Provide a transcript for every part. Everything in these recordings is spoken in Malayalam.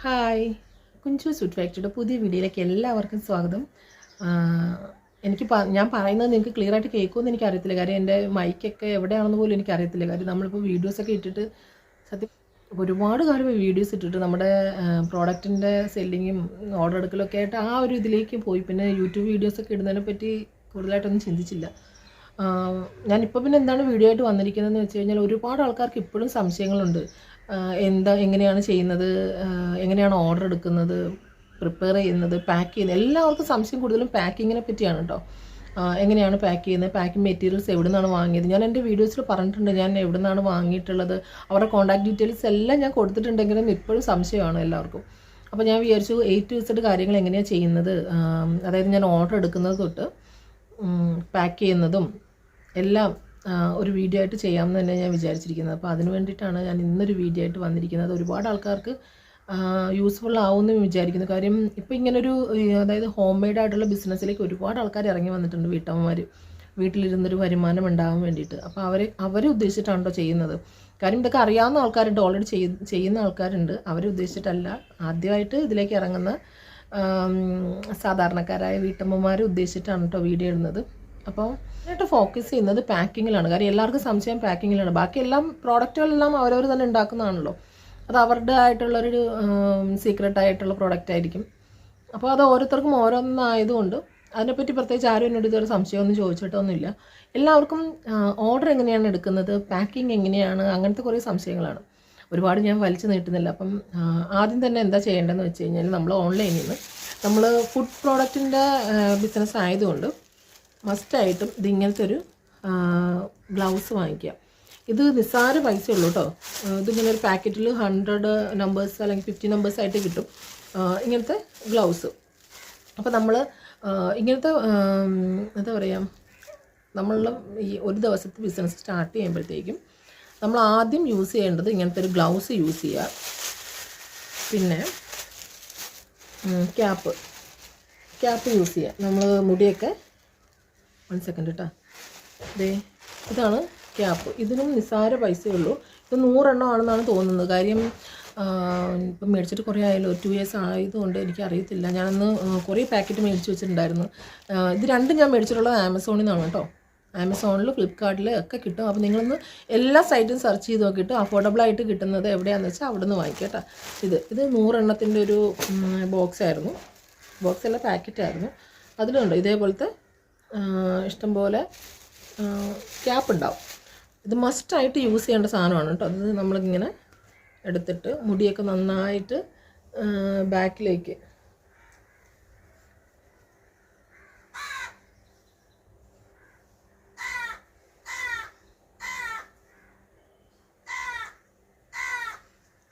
ഹായ്. കുഞ്ചു സ്വീറ്റ് ഫാക്ടറിയുടെ പുതിയ വീഡിയോയിലേക്ക് എല്ലാവർക്കും സ്വാഗതം. എനിക്ക് ഞാൻ പറയുന്നത് നിങ്ങൾക്ക് ക്ലിയർ ആയിട്ട് കേൾക്കുമെന്ന് എനിക്ക് അറിയത്തില്ല. കാര്യം എന്റെ മൈക്കൊക്കെ എവിടെയാണെന്ന് പോലും എനിക്ക് അറിയത്തില്ല. കാര്യം നമ്മളിപ്പോൾ വീഡിയോസൊക്കെ ഇട്ടിട്ട് സത്യം ഒരുപാട് കാലമായി വീഡിയോസ് ഇട്ടിട്ട് നമ്മുടെ പ്രോഡക്റ്റിന്റെ സെല്ലിങ്ങും ഓർഡർ എടുക്കലൊക്കെ ആയിട്ട് ആ ഒരു ഇതിലേക്ക് പോയി. പിന്നെ യൂട്യൂബ് വീഡിയോസൊക്കെ ഇടുന്നതിനെ പറ്റി കൂടുതലായിട്ടൊന്നും ചിന്തിച്ചില്ല. ഞാനിപ്പോൾ പിന്നെ എന്താണ് വീഡിയോ ആയിട്ട് വന്നിരിക്കുന്നതെന്ന് വെച്ച് കഴിഞ്ഞാൽ ഒരുപാട് ആൾക്കാർക്ക് ഇപ്പോഴും സംശയങ്ങളുണ്ട്. എന്താ എങ്ങനെയാണ് ചെയ്യുന്നത്? എങ്ങനെയാണ് ഓർഡർ എടുക്കുന്നത്? പ്രിപ്പയർ ചെയ്യുന്നത്? പാക്ക് ചെയ്യുന്നത്? എല്ലാവർക്കും സംശയം കൂടുതലും പാക്കിങ്ങിനെ പറ്റിയാണ് കേട്ടോ എങ്ങനെയാണ് പാക്ക് ചെയ്യുന്നത്? പാക്കിംഗ് മെറ്റീരിയൽസ് എവിടെ നിന്നാണ് വാങ്ങിയത്? ഞാൻ എന്റെ വീഡിയോസിൽ പറഞ്ഞിട്ടുണ്ട്. ഞാൻ എവിടെ നിന്നാണ് വാങ്ങിയിട്ടുള്ളത്? അവരുടെ കോൺടാക്ട് ഡീറ്റെയിൽസ് എല്ലാം ഞാൻ കൊടുത്തിട്ടുണ്ടെങ്കിലും ഇപ്പോഴും സംശയമാണ് എല്ലാവർക്കും. അപ്പോൾ ഞാൻ വിചാരിച്ചു എയ്റ്റ് സെഡ് കാര്യങ്ങൾ എങ്ങനെയാണ് ചെയ്യുന്നത്? അതായത് ഞാൻ ഓർഡർ എടുക്കുന്നത് തൊട്ട് പാക്ക് ചെയ്യുന്നതും എല്ലാം ഒരു വീഡിയോ ആയിട്ട് ചെയ്യാമെന്ന് തന്നെ ഞാൻ വിചാരിച്ചിരിക്കുന്നത്. അപ്പോൾ അതിന് വേണ്ടിയിട്ടാണ് ഞാൻ ഇന്നൊരു വീഡിയോ ആയിട്ട് വന്നിരിക്കുന്നത്. ഒരുപാട് ആൾക്കാർക്ക് യൂസ്ഫുൾ ആവുമെന്ന് വിചാരിക്കുന്നു. കാര്യം ഇപ്പോൾ ഇങ്ങനൊരു അതായത് ഹോം മെയ്ഡ് ആയിട്ടുള്ള ബിസിനസ്സിലേക്ക് ഒരുപാട് ആൾക്കാർ ഇറങ്ങി വന്നിട്ടുണ്ട് വീട്ടമ്മമാർ വീട്ടിലിരുന്നൊരു വരുമാനം ഉണ്ടാകാൻ വേണ്ടിയിട്ട്. അപ്പോൾ അവരെ അവരെ ഉദ്ദേശിച്ചിട്ടാണോ ചെയ്യുന്നത്. കാര്യം ഇതൊക്കെ അറിയാവുന്ന ആൾക്കാരുണ്ട്. ഓൾറെഡി ചെയ് ചെയ്യുന്ന ആൾക്കാരുണ്ട്. അവരെ ഉദ്ദേശിച്ചിട്ടല്ല. ആദ്യമായിട്ട് ഇതിലേക്ക് ഇറങ്ങുന്ന സാധാരണക്കാരായ വീട്ടമ്മമാരെ ഉദ്ദേശിച്ചിട്ടാണ് കേട്ടോ വീഡിയോ ഇടുന്നത്. അപ്പോൾ ആയിട്ട് ഫോക്കസ് ചെയ്യുന്നത് പാക്കിങ്ങിലാണ് കാര്യം എല്ലാവർക്കും സംശയം പാക്കിങ്ങിലാണ് ബാക്കി എല്ലാം പ്രോഡക്റ്റുകളെല്ലാം അവരവർ തന്നെ ഉണ്ടാക്കുന്നതാണല്ലോ. അത് അവരുടെ ആയിട്ടുള്ളൊരു സീക്രട്ട് ആയിട്ടുള്ള പ്രോഡക്റ്റ് ആയിരിക്കും. അപ്പോൾ അത് ഓരോരുത്തർക്കും ഓരോന്നായതുകൊണ്ട് അതിനെപ്പറ്റി പ്രത്യേകിച്ച് ആരും എന്നോട് ഇതുവരെ സംശയമൊന്നും ചോദിച്ചിട്ടൊന്നുമില്ല. എല്ലാവർക്കും ഓർഡർ എങ്ങനെയാണ് എടുക്കുന്നത്? പാക്കിംഗ് എങ്ങനെയാണ്? അങ്ങനത്തെ കുറേ സംശയങ്ങളാണ്. ഒരുപാട് ഞാൻ വലിച്ചു നീട്ടുന്നില്ല. അപ്പം ആദ്യം തന്നെ എന്താ ചെയ്യേണ്ടതെന്ന് വെച്ച് കഴിഞ്ഞാൽ നമ്മൾ ഓൺലൈനിൽ നിന്ന് നമ്മൾ ഫുഡ് പ്രോഡക്റ്റിന്റെ ബിസിനസ് ആയതുകൊണ്ട് മസ്റ്റായിട്ടും ഇതിങ്ങനത്തെ ഒരു ബ്ലൗസ് വാങ്ങിക്കുക. ഇത് നിസ്സാര പൈസ ഉള്ളൂ കേട്ടോ ഇതിങ്ങനെ ഒരു പാക്കറ്റിൽ ഹൺഡ്രഡ് നമ്പേഴ്സ് അല്ലെങ്കിൽ ഫിഫ്റ്റി നമ്പേഴ്സ് ആയിട്ട് കിട്ടും. ഇങ്ങനത്തെ ഗ്ലൗസ് അപ്പോൾ നമ്മൾ ഇങ്ങനത്തെ എന്താ പറയുക നമ്മളുടെ ഈ ഒരു ദിവസത്തെ ബിസിനസ് സ്റ്റാർട്ട് ചെയ്യുമ്പോഴത്തേക്കും നമ്മൾ ആദ്യം യൂസ് ചെയ്യേണ്ടത് ഇങ്ങനത്തെ ഒരു ഗ്ലൗസ് യൂസ് ചെയ്യുക. പിന്നെ ക്യാപ്പ് ക്യാപ്പ് യൂസ് ചെയ്യുക. നമ്മൾ മുടിയൊക്കെ വൺ സെക്കൻഡ് കേട്ടോ ദേ ഇതാണ് ക്യാപ്പ് ഇതിനും നിസ്സാര പൈസയേ ഉള്ളൂ ഇത് നൂറെണ്ണം ആണെന്നാണ് തോന്നുന്നത്. കാര്യം ഇപ്പം മേടിച്ചിട്ട് കുറേ ആയല്ലോ. ടു ഇയേഴ്സ് ആയതുകൊണ്ട് എനിക്ക് അറിയത്തില്ല. ഞാനന്ന് കുറേ പാക്കറ്റ് മേടിച്ച് വെച്ചിട്ടുണ്ടായിരുന്നു. ഇത് രണ്ടും ഞാൻ മേടിച്ചിട്ടുള്ളത് ആമസോണിൽ നിന്നാണ് കേട്ടോ. ആമസോണിൽ ഫ്ലിപ്കാർട്ടിൽ ഒക്കെ കിട്ടും. അപ്പോൾ നിങ്ങളൊന്ന് എല്ലാ സൈറ്റും സെർച്ച് ചെയ്ത് നോക്കിയിട്ട് അഫോർഡബിളായിട്ട് കിട്ടുന്നത് എവിടെയാണെന്ന് വെച്ചാൽ അവിടെ നിന്ന് വാങ്ങിക്കട്ടോ കേട്ടോ. ഇത് ഇത് നൂറെണ്ണത്തിന്റെ ഒരു ബോക്സ് ആയിരുന്നു. ബോക്സ് അല്ല പാക്കറ്റ് അതിലുണ്ട്. ഇതേപോലത്തെ ഇഷ്ടംപോലെ ക്യാപ്പ് ഉണ്ടാവും. ഇത് മസ്റ്റായിട്ട് യൂസ് ചെയ്യേണ്ട സാധനമാണ് കേട്ടോ. അത് നമ്മളിങ്ങനെ എടുത്തിട്ട് മുടിയൊക്കെ നന്നായിട്ട് ബാക്കിലേക്ക്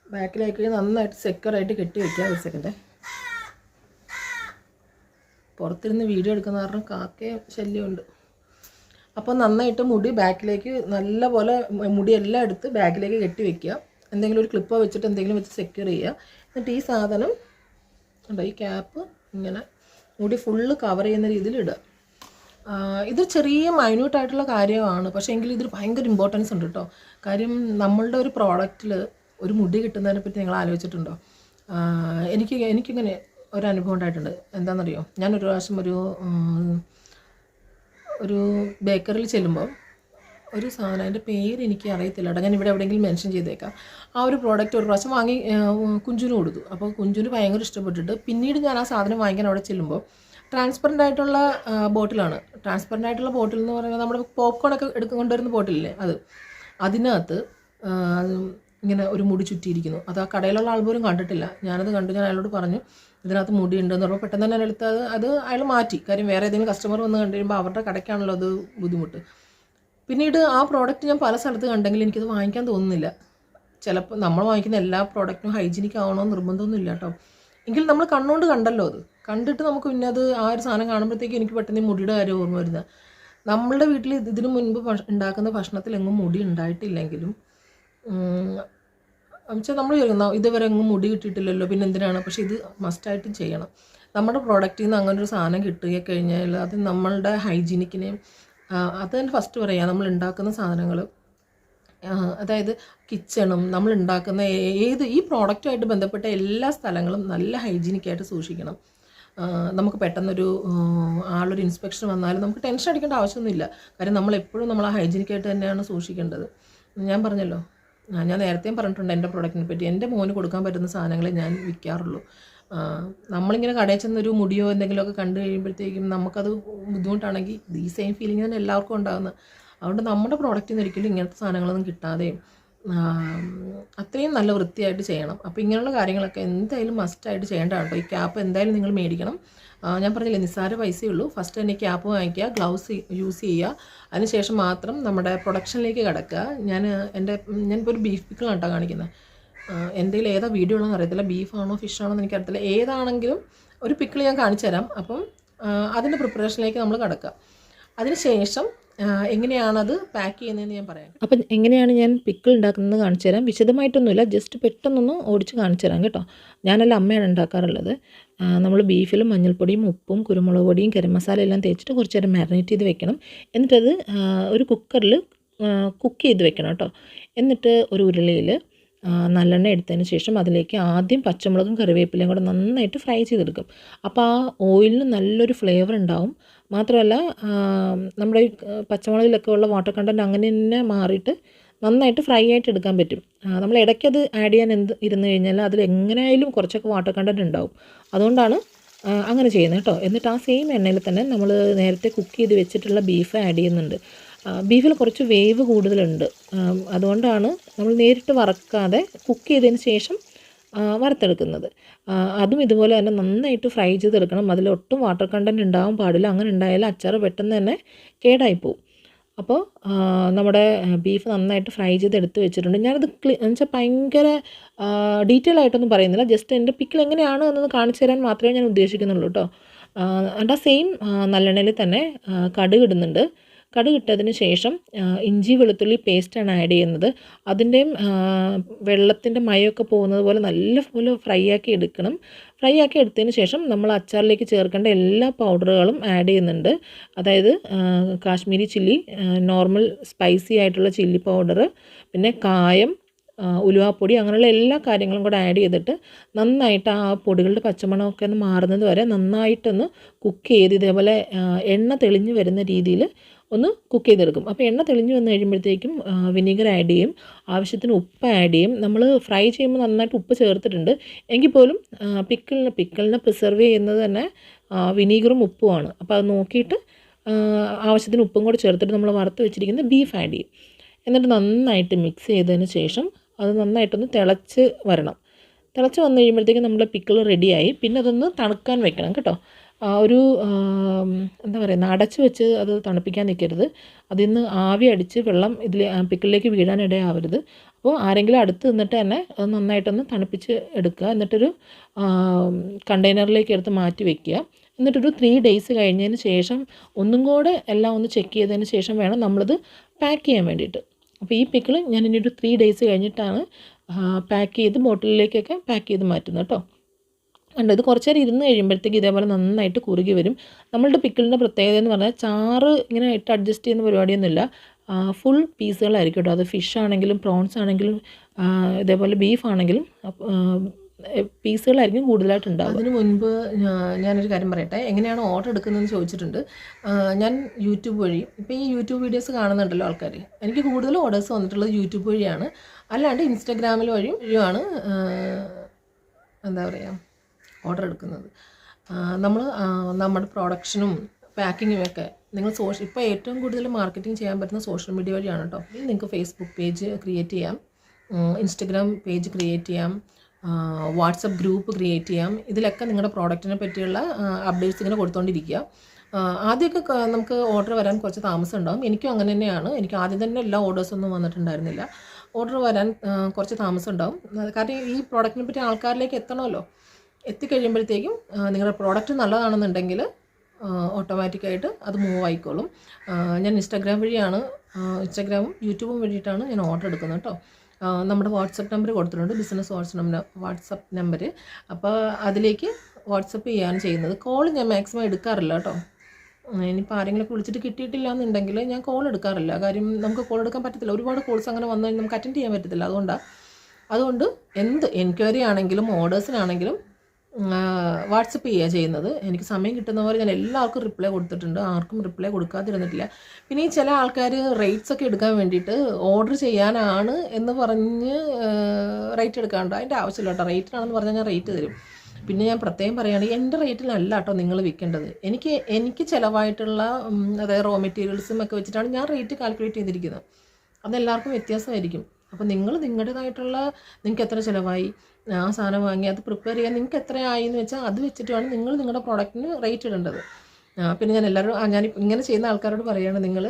ബാക്കിലേക്ക് നന്നായിട്ട് സെക്യൂർ ആയിട്ട് കെട്ടി വയ്ക്കുക ഒരു സെക്കൻഡേ പുറത്തിരുന്ന് വീഡിയോ എടുക്കുന്ന കാരണം കാക്കയും ശല്യമുണ്ട്. അപ്പോൾ നന്നായിട്ട് മുടി ബാക്കിലേക്ക് നല്ല പോലെ മുടിയെല്ലാം എടുത്ത് ബാക്കിലേക്ക് കെട്ടി വെക്കുക. എന്തെങ്കിലും ഒരു ക്ലിപ്പോ വെച്ചിട്ട് എന്തെങ്കിലും വെച്ച് സെക്യൂർ ചെയ്യുക. എന്നിട്ട് ഈ സാധനം ഉണ്ടോ ഈ ക്യാപ്പ് ഇങ്ങനെ മുടി ഫുള്ള് കവർ ചെയ്യുന്ന രീതിയിൽ ഇടുക. ഇത് ചെറിയ മൈന്യൂട്ടായിട്ടുള്ള കാര്യമാണ്. പക്ഷേ എങ്കിൽ ഇതിൽ ഭയങ്കര ഇമ്പോർട്ടൻസ് ഉണ്ട് കേട്ടോ കാര്യം നമ്മളുടെ ഒരു പ്രോഡക്റ്റിൽ ഒരു മുടി കിട്ടുന്നതിനെ പറ്റി നിങ്ങൾ ആലോചിച്ചിട്ടുണ്ടോ? എനിക്ക് എനിക്കിങ്ങനെ ഒരു അനുഭവം ഉണ്ടായിട്ടുണ്ട്. എന്താണെന്നറിയോ? ഞാൻ ഒരു പ്രാവശ്യം ഒരു ഒരു ബേക്കറിൽ ചെല്ലുമ്പോൾ ഒരു സാധനം അതിന്റെ പേര് എനിക്ക് അറിയത്തില്ല കേട്ടോ. ഞാൻ ഇവിടെ എവിടെയെങ്കിലും മെൻഷൻ ചെയ്തേക്കാം. ആ ഒരു പ്രോഡക്റ്റ് ഒരു പ്രാവശ്യം വാങ്ങി കുഞ്ചുന് കൊടുത്തു. അപ്പോൾ കുഞ്ചുന് ഭയങ്കര ഇഷ്ടപ്പെട്ടിട്ട് പിന്നീട് ഞാൻ ആ സാധനം വാങ്ങിക്കാൻ അവിടെ ചെല്ലുമ്പോൾ ട്രാൻസ്പെറന്റ് ആയിട്ടുള്ള ബോട്ടിലാണ്. ട്രാൻസ്പെറന്റ് ആയിട്ടുള്ള ബോട്ടിൽ എന്ന് പറയുന്നത് നമ്മുടെ പോപ്കോൺ ഒക്കെ എടുക്ക കൊണ്ടുവരുന്ന ബോട്ടിലില്ലേ അത്. അതിനകത്ത് ഇങ്ങനെ ഒരു മുടി ചുറ്റിയിരിക്കുന്നു. അത് ആ കടയിലുള്ള ആൾ പോലും കണ്ടിട്ടില്ല. ഞാനത് കണ്ടു ഞാൻ അയാളോട് പറഞ്ഞു ഇതിനകത്ത് മുടി ഉണ്ടെന്ന് പെട്ടെന്ന് തന്നെ എടുത്ത് അത് അത് അയാൾ മാറ്റി. കാര്യം വേറെ ഏതെങ്കിലും കസ്റ്റമർ വന്ന് കണ്ടു കഴിയുമ്പോൾ അവരുടെ കടയ്ക്കാണല്ലോ അത് ബുദ്ധിമുട്ട്. പിന്നീട് ആ പ്രോഡക്റ്റ് ഞാൻ പല സ്ഥലത്ത് കണ്ടെങ്കിൽ എനിക്കത് വാങ്ങിക്കാൻ തോന്നുന്നില്ല. ചിലപ്പോൾ നമ്മൾ വാങ്ങിക്കുന്ന എല്ലാ പ്രോഡക്റ്റും ഹൈജീനിക് ആവണമെന്ന് നിർബന്ധമൊന്നുമില്ല കേട്ടോ. എങ്കിൽ നമ്മൾ കണ്ണുകൊണ്ട് കണ്ടല്ലോ അത്. കണ്ടിട്ട് നമുക്ക് പിന്നെ അത് ആ ഒരു സാധനം കാണുമ്പോഴത്തേക്ക് എനിക്ക് പെട്ടെന്ന് മുടിയുടെ കാര്യം ഓർമ്മ വരുന്നത്. നമ്മളുടെ വീട്ടിൽ ഇതിനു മുൻപ് ഉണ്ടാക്കുന്ന ഭക്ഷണത്തിൽ എങ്ങും മുടി ഉണ്ടായിട്ടില്ലെങ്കിലും വെച്ചാൽ നമ്മൾ ചോദിക്കുന്ന ഇതുവരെ എങ്ങും മുടി കിട്ടിയിട്ടില്ലല്ലോ പിന്നെ എന്തിനാണ്? പക്ഷെ ഇത് മസ്റ്റായിട്ട് ചെയ്യണം. നമ്മുടെ പ്രോഡക്റ്റിൽ നിന്ന് അങ്ങനെ ഒരു സാധനം കിട്ടുക കഴിഞ്ഞാൽ അത് നമ്മളുടെ ഹൈജീനിക്കിനെയും അത് തന്നെ ഫസ്റ്റ് പറയാം നമ്മൾ ഉണ്ടാക്കുന്ന സാധനങ്ങൾ അതായത് കിച്ചണും നമ്മൾ ഉണ്ടാക്കുന്ന ഏത് ഈ പ്രോഡക്റ്റുമായിട്ട് ബന്ധപ്പെട്ട എല്ലാ സ്ഥലങ്ങളും നല്ല ഹൈജീനിക്കായിട്ട് സൂക്ഷിക്കണം. നമുക്ക് പെട്ടെന്നൊരു ആളൊരു ഇൻസ്പെക്ഷൻ വന്നാലും നമുക്ക് ടെൻഷൻ അടിക്കേണ്ട ആവശ്യമൊന്നുമില്ല. കാര്യം നമ്മൾ എപ്പോഴും നമ്മൾ ഹൈജീനിക്കായിട്ട് തന്നെയാണ് സൂക്ഷിക്കേണ്ടത്. ഞാൻ പറഞ്ഞല്ലോ ഞാൻ നേരത്തെയും പറഞ്ഞിട്ടുണ്ട് എന്റെ പ്രോഡക്റ്റിനെ പറ്റി. എന്റെ മോന് കൊടുക്കാൻ പറ്റുന്ന സാധനങ്ങളെ ഞാൻ വിൽക്കാറുള്ളൂ. നമ്മളിങ്ങനെ കടയിൽ ചെന്നൊരു മുടിയോ എന്തെങ്കിലുമൊക്കെ കണ്ടു കഴിയുമ്പോഴത്തേക്കും നമുക്കത് ബുദ്ധിമുട്ടാണെങ്കിൽ ഈ സെയിം ഫീലിംഗ് തന്നെ എല്ലാവർക്കും ഉണ്ടാകുന്നത് അതുകൊണ്ട് നമ്മുടെ പ്രോഡക്റ്റിൽ നിന്ന് ഒരിക്കലും ഇങ്ങനത്തെ സാധനങ്ങളൊന്നും കിട്ടാതെയും അത്രയും നല്ല വൃത്തിയായിട്ട് ചെയ്യണം. അപ്പോൾ ഇങ്ങനെയുള്ള കാര്യങ്ങളൊക്കെ എന്തായാലും മസ്റ്റായിട്ട് ചെയ്യേണ്ടതാണ് കേട്ടോ. ഈ ക്യാപ്പ് എന്തായാലും നിങ്ങൾ മേടിക്കണം. ഞാൻ പറഞ്ഞില്ലേ നിസ്സാര പൈസയേ ഉള്ളൂ. ഫസ്റ്റ് തന്നെ ക്യാപ്പ് വാങ്ങിക്കുക ഗ്ലൗസ് യൂസ് ചെയ്യുക. അതിനുശേഷം മാത്രം നമ്മുടെ പ്രൊഡക്ഷനിലേക്ക് കിടക്കുക. ഞാൻ എന്റെ ഞാനിപ്പോൾ ഒരു ബീഫ് പിക്കിളാണ് കേട്ടോ കാണിക്കുന്നത് എന്തെങ്കിലും ഏതാ വീഡിയോ ഉള്ളതെന്ന് അറിയത്തില്ല. ബീഫാണോ ഫിഷാണോ എന്ന് എനിക്കറിയത്തില്ല. ഏതാണെങ്കിലും ഒരു പിക്കിൾ ഞാൻ കാണിച്ചു തരാം അപ്പം അതിന്റെ പ്രിപ്പറേഷനിലേക്ക് നമ്മൾ കിടക്കുക. അതിനുശേഷം എങ്ങനെയാണത് പാക്ക് ചെയ്യുന്നതെന്ന് ഞാൻ പറയാം. അപ്പം എങ്ങനെയാണ് ഞാൻ പിക്കിൾ ഉണ്ടാക്കുന്നത് കാണിച്ചു തരാം. വിശദമായിട്ടൊന്നുമില്ല ജസ്റ്റ് പെട്ടെന്നൊന്ന് ഓടിച്ച് കാണിച്ചു തരാം കേട്ടോ. ഞാനല്ല അമ്മയാണ് ഉണ്ടാക്കാറുള്ളത്. നമ്മൾ ബീഫിലും മഞ്ഞൾപ്പൊടിയും ഉപ്പും കുരുമുളക് പൊടിയും ഗരം മസാല എല്ലാം തേച്ചിട്ട് കുറച്ച് നേരം മാരിനേറ്റ് ചെയ്ത് വെക്കണം. എന്നിട്ടത് ഒരു കുക്കറിൽ കുക്ക് ചെയ്ത് വെക്കണം കേട്ടോ. എന്നിട്ട് ഒരു ഉരുളിയിൽ നല്ലെണ്ണ എടുത്തതിന് ശേഷം അതിലേക്ക് ആദ്യം പച്ചമുളകും കറിവേപ്പിലയും കൂടെ നന്നായിട്ട് ഫ്രൈ ചെയ്തെടുക്കും. അപ്പോൾ ആ ഓയിലിന് നല്ലൊരു ഫ്ലേവർ ഉണ്ടാവും. മാത്രമല്ല നമ്മുടെ ഈ പച്ചമുളകിലൊക്കെ ഉള്ള വാട്ടർ കണ്ടന്റ് അങ്ങനെ തന്നെ മാറിയിട്ട് നന്നായിട്ട് ഫ്രൈ ആയിട്ട് എടുക്കാൻ പറ്റും. നമ്മൾ ഇടയ്ക്ക് അത് ആഡ് ചെയ്യാൻ എന്ത് ഇരുന്ന് കഴിഞ്ഞാൽ അതിൽ എങ്ങനെയായാലും കുറച്ചൊക്കെ വാട്ടർ കണ്ടന്റ് ഉണ്ടാവും. അതുകൊണ്ടാണ് അങ്ങനെ ചെയ്യുന്നത് കേട്ടോ. എന്നിട്ട് ആ സെയിം എണ്ണയിൽ തന്നെ നമ്മൾ നേരത്തെ കുക്ക് ചെയ്ത് വെച്ചിട്ടുള്ള ബീഫ് ആഡ് ചെയ്യുന്നുണ്ട്. ബീഫിൽ കുറച്ച് വേവ് കൂടുതലുണ്ട്. അതുകൊണ്ടാണ് നമ്മൾ നേരിട്ട് വറക്കാതെ കുക്ക് ചെയ്തതിന് ശേഷം വറുത്തെടുക്കുന്നത്. അതും ഇതുപോലെ തന്നെ നന്നായിട്ട് ഫ്രൈ ചെയ്തെടുക്കണം. അതിൽ ഒട്ടും വാട്ടർ കണ്ടന്റ് ഉണ്ടാവാൻ പാടില്ല. അങ്ങനെ ഉണ്ടായാൽ അച്ചാർ പെട്ടെന്ന് തന്നെ കേടായിപ്പോവും. അപ്പോൾ നമ്മുടെ ബീഫ് നന്നായിട്ട് ഫ്രൈ ചെയ്ത് എടുത്ത് വെച്ചിട്ടുണ്ട്. ഞാനത് ക്ലി എന്നുവെച്ചാൽ ഭയങ്കര ഡീറ്റെയിൽ ആയിട്ടൊന്നും പറയുന്നില്ല. ജസ്റ്റ് എന്റെ പിക്കിൽ എങ്ങനെയാണ് എന്നൊന്ന് കാണിച്ചു തരാൻ മാത്രമേ ഞാൻ ഉദ്ദേശിക്കുന്നുള്ളൂ കേട്ടോ എന്റെ സെയിം നല്ലെണ്ണയിൽ തന്നെ കടുക് ഇടുന്നുണ്ട്. കടുക് ഇട്ടതിന് ശേഷം ഇഞ്ചി വെളുത്തുള്ളി പേസ്റ്റാണ് ആഡ് ചെയ്യുന്നത്. അതിന്റെയും വെള്ളത്തിന്റെ മയമൊക്കെ പോകുന്നത് പോലെ നല്ല പോലെ ഫ്രൈ ആക്കി എടുക്കണം. ഫ്രൈ ആക്കി എടുത്തതിന് ശേഷം നമ്മൾ അച്ചാറിലേക്ക് ചേർക്കേണ്ട എല്ലാ പൗഡറുകളും ആഡ് ചെയ്യുന്നുണ്ട്. അതായത് കാശ്മീരി ചില്ലി നോർമൽ സ്പൈസി ആയിട്ടുള്ള ചില്ലി പൗഡർ പിന്നെ കായം ഉലുവാപ്പൊടി അങ്ങനെയുള്ള എല്ലാ കാര്യങ്ങളും കൂടെ ആഡ് ചെയ്തിട്ട് നന്നായിട്ട് ആ പൊടികളുടെ പച്ചമണമൊക്കെ ഒന്ന് മാറുന്നത് വരെ നന്നായിട്ടൊന്ന് കുക്ക് ചെയ്ത് ഇതേപോലെ എണ്ണ തെളിഞ്ഞു വരുന്ന രീതിയിൽ ഒന്ന് കുക്ക് ചെയ്തെടുക്കും. അപ്പോൾ എണ്ണ തെളിഞ്ഞു വന്ന് കഴിയുമ്പോഴത്തേക്കും വിനീഗർ ആഡ് ചെയ്യും. ആവശ്യത്തിന് ഉപ്പ് ആഡ് ചെയ്യും. നമ്മൾ ഫ്രൈ ചെയ്യുമ്പോൾ നന്നായിട്ട് ഉപ്പ് ചേർത്തിട്ടുണ്ട്. എങ്കിൽ പോലും പിക്കിളിന് പിക്കിളിനെ പ്രിസർവ് ചെയ്യുന്നത് തന്നെ വിനീഗറും ഉപ്പുമാണ് അപ്പോൾ അത് നോക്കിയിട്ട് ആവശ്യത്തിന് ഉപ്പും കൂടെ ചേർത്തിട്ട് നമ്മൾ വറുത്ത് വെച്ചിരിക്കുന്ന ബീഫ് ആഡ് ചെയ്യും. എന്നിട്ട് നന്നായിട്ട് മിക്സ് ചെയ്തതിന് ശേഷം അത് നന്നായിട്ടൊന്ന് തിളച്ച് വരണം. തിളച്ച് വന്നു കഴിയുമ്പോഴത്തേക്കും നമ്മുടെ പിക്കിൾ റെഡിയായി പിന്നെ അതൊന്ന് തണുക്കാൻ വെക്കണം കേട്ടോ. ഒരു എന്താ പറയുക അടച്ചു വെച്ച് അത് തണുപ്പിക്കാൻ നിൽക്കരുത് അതിൽ നിന്ന് ആവി അടിച്ച് വെള്ളം ഇതിൽ പിക്കിളിലേക്ക് വീഴാനിടയാവരുത് അപ്പോൾ ആരെങ്കിലും അടുത്ത് നിന്നിട്ട് തന്നെ അത് നന്നായിട്ടൊന്ന് തണുപ്പിച്ച് എടുക്കുക. എന്നിട്ടൊരു കണ്ടെയ്നറിലേക്ക് എടുത്ത് മാറ്റി വെക്കുക. എന്നിട്ടൊരു ത്രീ ഡേയ്സ് കഴിഞ്ഞതിന് ശേഷം ഒന്നും കൂടെ എല്ലാം ഒന്ന് ചെക്ക് ചെയ്തതിന് ശേഷം വേണം നമ്മളത് പാക്ക് ചെയ്യാൻ വേണ്ടിയിട്ട്. അപ്പോൾ ഈ പിക്കിൾ ഞാൻ ഇനി ഒരു ത്രീ ഡേയ്സ് കഴിഞ്ഞിട്ടാണ് പാക്ക് ചെയ്ത് ബോട്ടിലിലേക്കൊക്കെ പാക്ക് ചെയ്ത് മാറ്റുന്നത് കേട്ടോ. ഉണ്ട് ഇത് കുറച്ച് നേരം ഇരുന്ന് കഴിയുമ്പോഴത്തേക്ക് ഇതേപോലെ നന്നായിട്ട് കുറുകി വരും. നമ്മളുടെ പിക്കിളിന്റെ പ്രത്യേകത എന്ന് പറഞ്ഞാൽ ചാറ് ഇങ്ങനെ ഇട്ട് അഡ്ജസ്റ്റ് ചെയ്യുന്ന പരിപാടിയൊന്നുമില്ല. ഫുൾ പീസുകളായിരിക്കും കേട്ടോ. അത് ഫിഷ് ആണെങ്കിലും പ്രോൺസ് ആണെങ്കിലും ഇതേപോലെ ബീഫ് ആണെങ്കിലും പീസുകളായിരിക്കും കൂടുതലായിട്ട് ഉണ്ടാവും അതിനു മുൻപ് ഞാനൊരു കാര്യം പറയട്ടെ. എങ്ങനെയാണ് ഓർഡർ എടുക്കുന്നതെന്ന് ചോദിച്ചിട്ടുണ്ട്. ഞാൻ യൂട്യൂബ് വഴി ഇപ്പോൾ ഈ യൂട്യൂബ് വീഡിയോസ് കാണുന്നുണ്ടല്ലോ ആൾക്കാർ എനിക്ക് കൂടുതൽ ഓർഡേഴ്സ് വന്നിട്ടുള്ളത് യൂട്യൂബ് വഴിയാണ്. അല്ലാണ്ട് ഇൻസ്റ്റാഗ്രാമിൽ വഴിയും വഴിയുമാണ്. എന്താ പറയുക ഓർഡർ എടുക്കുന്നത്. നമ്മൾ നമ്മുടെ പ്രൊഡക്ഷനും പാക്കിങ്ങും ഒക്കെ നിങ്ങൾ സോഷ്യൽ ഇപ്പോൾ ഏറ്റവും കൂടുതൽ മാർക്കറ്റിംഗ് ചെയ്യാൻ പറ്റുന്ന സോഷ്യൽ മീഡിയ വഴിയാണ് കേട്ടോ നിങ്ങൾക്ക് ഫേസ്ബുക്ക് പേജ് ക്രിയേറ്റ് ചെയ്യാം. ഇൻസ്റ്റഗ്രാം പേജ് ക്രിയേറ്റ് ചെയ്യാം. വാട്സപ്പ് ഗ്രൂപ്പ് ക്രിയേറ്റ് ചെയ്യാം. ഇതിലൊക്കെ നിങ്ങളുടെ പ്രോഡക്റ്റിനെ പറ്റിയുള്ള അപ്ഡേറ്റ്സ് ഇങ്ങനെ കൊടുത്തുകൊണ്ടിരിക്കുക ആദ്യമൊക്കെ നമുക്ക് ഓർഡർ വരാൻ കുറച്ച് താമസം ഉണ്ടാകും എനിക്കും അങ്ങനെ തന്നെയാണ്. എനിക്ക് ആദ്യം തന്നെ എല്ലാ ഓർഡേഴ്സൊന്നും വന്നിട്ടുണ്ടായിരുന്നില്ല. ഓർഡർ വരാൻ കുറച്ച് താമസം ഉണ്ടാകും കാരണം ഈ പ്രോഡക്റ്റിനെ പറ്റി ആൾക്കാരിലേക്ക് എത്തണമല്ലോ. എത്തിക്കഴിയുമ്പോഴത്തേക്കും നിങ്ങളുടെ പ്രോഡക്റ്റ് നല്ലതാണെന്നുണ്ടെങ്കിൽ ഓട്ടോമാറ്റിക്കായിട്ട് അത് മൂവ് ആയിക്കോളും. ഞാൻ ഇൻസ്റ്റാഗ്രാം വഴിയാണ് ഇൻസ്റ്റാഗ്രാമും യൂട്യൂബും വഴിയിട്ടാണ് ഞാൻ ഓർഡർ എടുക്കുന്നത് കേട്ടോ നമ്മുടെ വാട്സപ്പ് നമ്പർ കൊടുത്തിട്ടുണ്ട് business WhatsApp number WhatsApp number അപ്പോൾ അതിലേക്ക് വാട്സപ്പ് ചെയ്യാണ് ചെയ്യുന്നത്. കോൾ ഞാൻ മാക്സിമം എടുക്കാറില്ല കേട്ടോ ഇനിയിപ്പോൾ ആരെങ്കിലുമൊക്കെ വിളിച്ചിട്ട് കിട്ടിയിട്ടില്ല എന്നുണ്ടെങ്കിൽ ഞാൻ കോൾ എടുക്കാറില്ല. കാര്യം നമുക്ക് കോൾ എടുക്കാൻ പറ്റത്തില്ല. ഒരുപാട് കോൾസ് അങ്ങനെ വന്നു നമുക്ക് അറ്റൻഡ് ചെയ്യാൻ പറ്റത്തില്ല. അതുകൊണ്ടാണ് അതുകൊണ്ട് എന്ത് എൻക്വയറി ആണെങ്കിലും ഓർഡേഴ്സിനാണെങ്കിലും വാട്സപ്പ് ചെയ്യുക ചെയ്യുന്നത്. എനിക്ക് സമയം കിട്ടുന്ന പോലെ ഞാൻ എല്ലാവർക്കും റിപ്ലൈ കൊടുത്തിട്ടുണ്ട്. ആർക്കും റിപ്ലൈ കൊടുക്കാതിരുന്നിട്ടില്ല. പിന്നെ ഈ ചില ആൾക്കാർ റേറ്റ്സ് ഒക്കെ എടുക്കാൻ വേണ്ടിയിട്ട് ഓർഡർ ചെയ്യാനാണ് എന്ന് പറഞ്ഞ് റേറ്റ് എടുക്കാണ്ട് അതിന്റെ ആവശ്യമില്ല കേട്ടോ. റേറ്റിനാണെന്ന് പറഞ്ഞാൽ ഞാൻ റേറ്റ് തരും. പിന്നെ ഞാൻ പ്രത്യേകം പറയുകയാണെങ്കിൽ എന്റെ റേറ്റിലല്ല കേട്ടോ നിങ്ങൾ വിൽക്കേണ്ടത്. എനിക്ക് എനിക്ക് ചിലവായിട്ടുള്ള അതായത് റോ മെറ്റീരിയൽസും ഒക്കെ വെച്ചിട്ടാണ് ഞാൻ റേറ്റ് കാൽക്കുലേറ്റ് ചെയ്തിരിക്കുന്നത്. അതെല്ലാവർക്കും വ്യത്യാസമായിരിക്കും. അപ്പോൾ നിങ്ങൾ നിങ്ങളുടേതായിട്ടുള്ള നിങ്ങൾക്ക് എത്ര ചിലവായി? ആ സാധനം വാങ്ങി അത് പ്രിപ്പയർ ചെയ്യാൻ നിങ്ങൾക്ക് എത്രയായി എന്ന് വെച്ചാൽ അത് വെച്ചിട്ട് വെച്ചിട്ടാണ് നിങ്ങൾ നിങ്ങളുടെ പ്രോഡക്റ്റിന് റേറ്റ് ഇടേണ്ടത്. പിന്നെ ഞാൻ എല്ലാവരും ഞാൻ ഇങ്ങനെ ചെയ്യുന്ന ആൾക്കാരോട് പറയുകയാണ് നിങ്ങൾ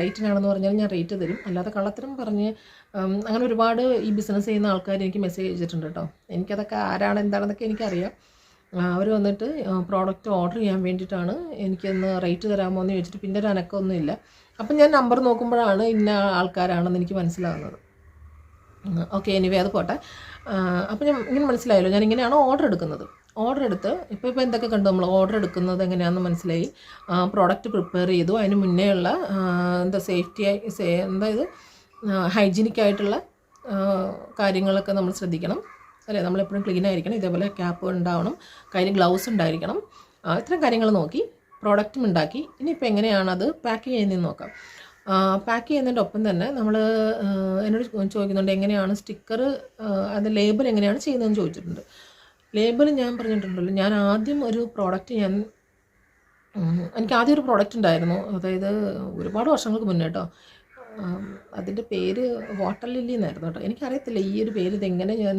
റേറ്റിനാണെന്ന് പറഞ്ഞാൽ ഞാൻ റേറ്റ് തരും. അല്ലാതെ കള്ളത്തരം പറഞ്ഞ് അങ്ങനെ ഒരുപാട് ഈ ബിസിനസ് ചെയ്യുന്ന ആൾക്കാർ എനിക്ക് മെസ്സേജ് അയച്ചിട്ടുണ്ട് കേട്ടോ എനിക്കതൊക്കെ ആരാണ് എന്താണെന്നൊക്കെ എനിക്കറിയാം. അവർ വന്നിട്ട് പ്രോഡക്റ്റ് ഓർഡർ ചെയ്യാൻ വേണ്ടിയിട്ടാണ് എനിക്കൊന്ന് റേറ്റ് തരാമോ എന്ന് ചോദിച്ചിട്ട് പിന്നെ ഒരു അനക്കമൊന്നുമില്ല. അപ്പം ഞാൻ നമ്പർ നോക്കുമ്പോഴാണ് ഇന്ന ആൾക്കാരാണെന്ന് എനിക്ക് മനസ്സിലാകുന്നത് ഓക്കെ എനിവേ അത് പോട്ടെ. അപ്പം ഞാൻ ഇങ്ങനെ മനസ്സിലായല്ലോ. ഞാൻ ഇങ്ങനെയാണ് ഓർഡർ എടുക്കുന്നത്? ഓർഡർ എടുത്ത് ഇപ്പോൾ ഇപ്പോൾ എന്തൊക്കെ കണ്ടു നമ്മൾ ഓർഡർ എടുക്കുന്നത് എങ്ങനെയാണെന്ന് മനസ്സിലായി. പ്രോഡക്റ്റ് പ്രിപ്പയർ ചെയ്തു. അതിന് മുന്നേ ഉള്ള ആ, എന്താ സേഫ്റ്റി എന്താ ഇത്? ഹൈജീനിക് ആയിട്ടുള്ള കാര്യങ്ങളൊക്കെ നമ്മൾ ശ്രദ്ധിക്കണം. അല്ലേ? നമ്മളെപ്പോഴും ക്ലീൻ ആയിരിക്കണം. ഇതേപോലെ ക്യാപ്പ് ഉണ്ടാവണം. കയ്യിൽ ഗ്ലൗസ് ഉണ്ടായിരിക്കണം. ഇത്തരം കാര്യങ്ങൾ നോക്കി പ്രോഡക്റ്റും ഉണ്ടാക്കി. ഇനിയിപ്പോൾ എങ്ങനെയാണത്? പാക്ക് ചെയ്യുന്നതെന്ന് നോക്കാം. പാക്ക് ചെയ്യുന്നതിന്റെ ഒപ്പം തന്നെ നമ്മൾ എന്നോട് ചോദിക്കുന്നുണ്ട് എങ്ങനെയാണ് സ്റ്റിക്കർ അത് ലേബൽ എങ്ങനെയാണ് ചെയ്യുന്നതെന്ന് ചോദിച്ചിട്ടുണ്ട്. ലേബൽ ഞാൻ പറഞ്ഞിട്ടുണ്ടല്ലോ ഞാൻ ആദ്യം ഒരു പ്രോഡക്റ്റ് ഞാൻ എനിക്ക് ആദ്യം ഒരു പ്രോഡക്റ്റ് ഉണ്ടായിരുന്നു. അതായത് ഒരുപാട് വർഷങ്ങൾക്ക് മുന്നേ കേട്ടോ. അതിന്റെ പേര് വാട്ടർ ലില്ലി എന്നായിരുന്നു കേട്ടോ. എനിക്കറിയത്തില്ല ഈ ഒരു പേര് ഇതെങ്ങനെ ഞാൻ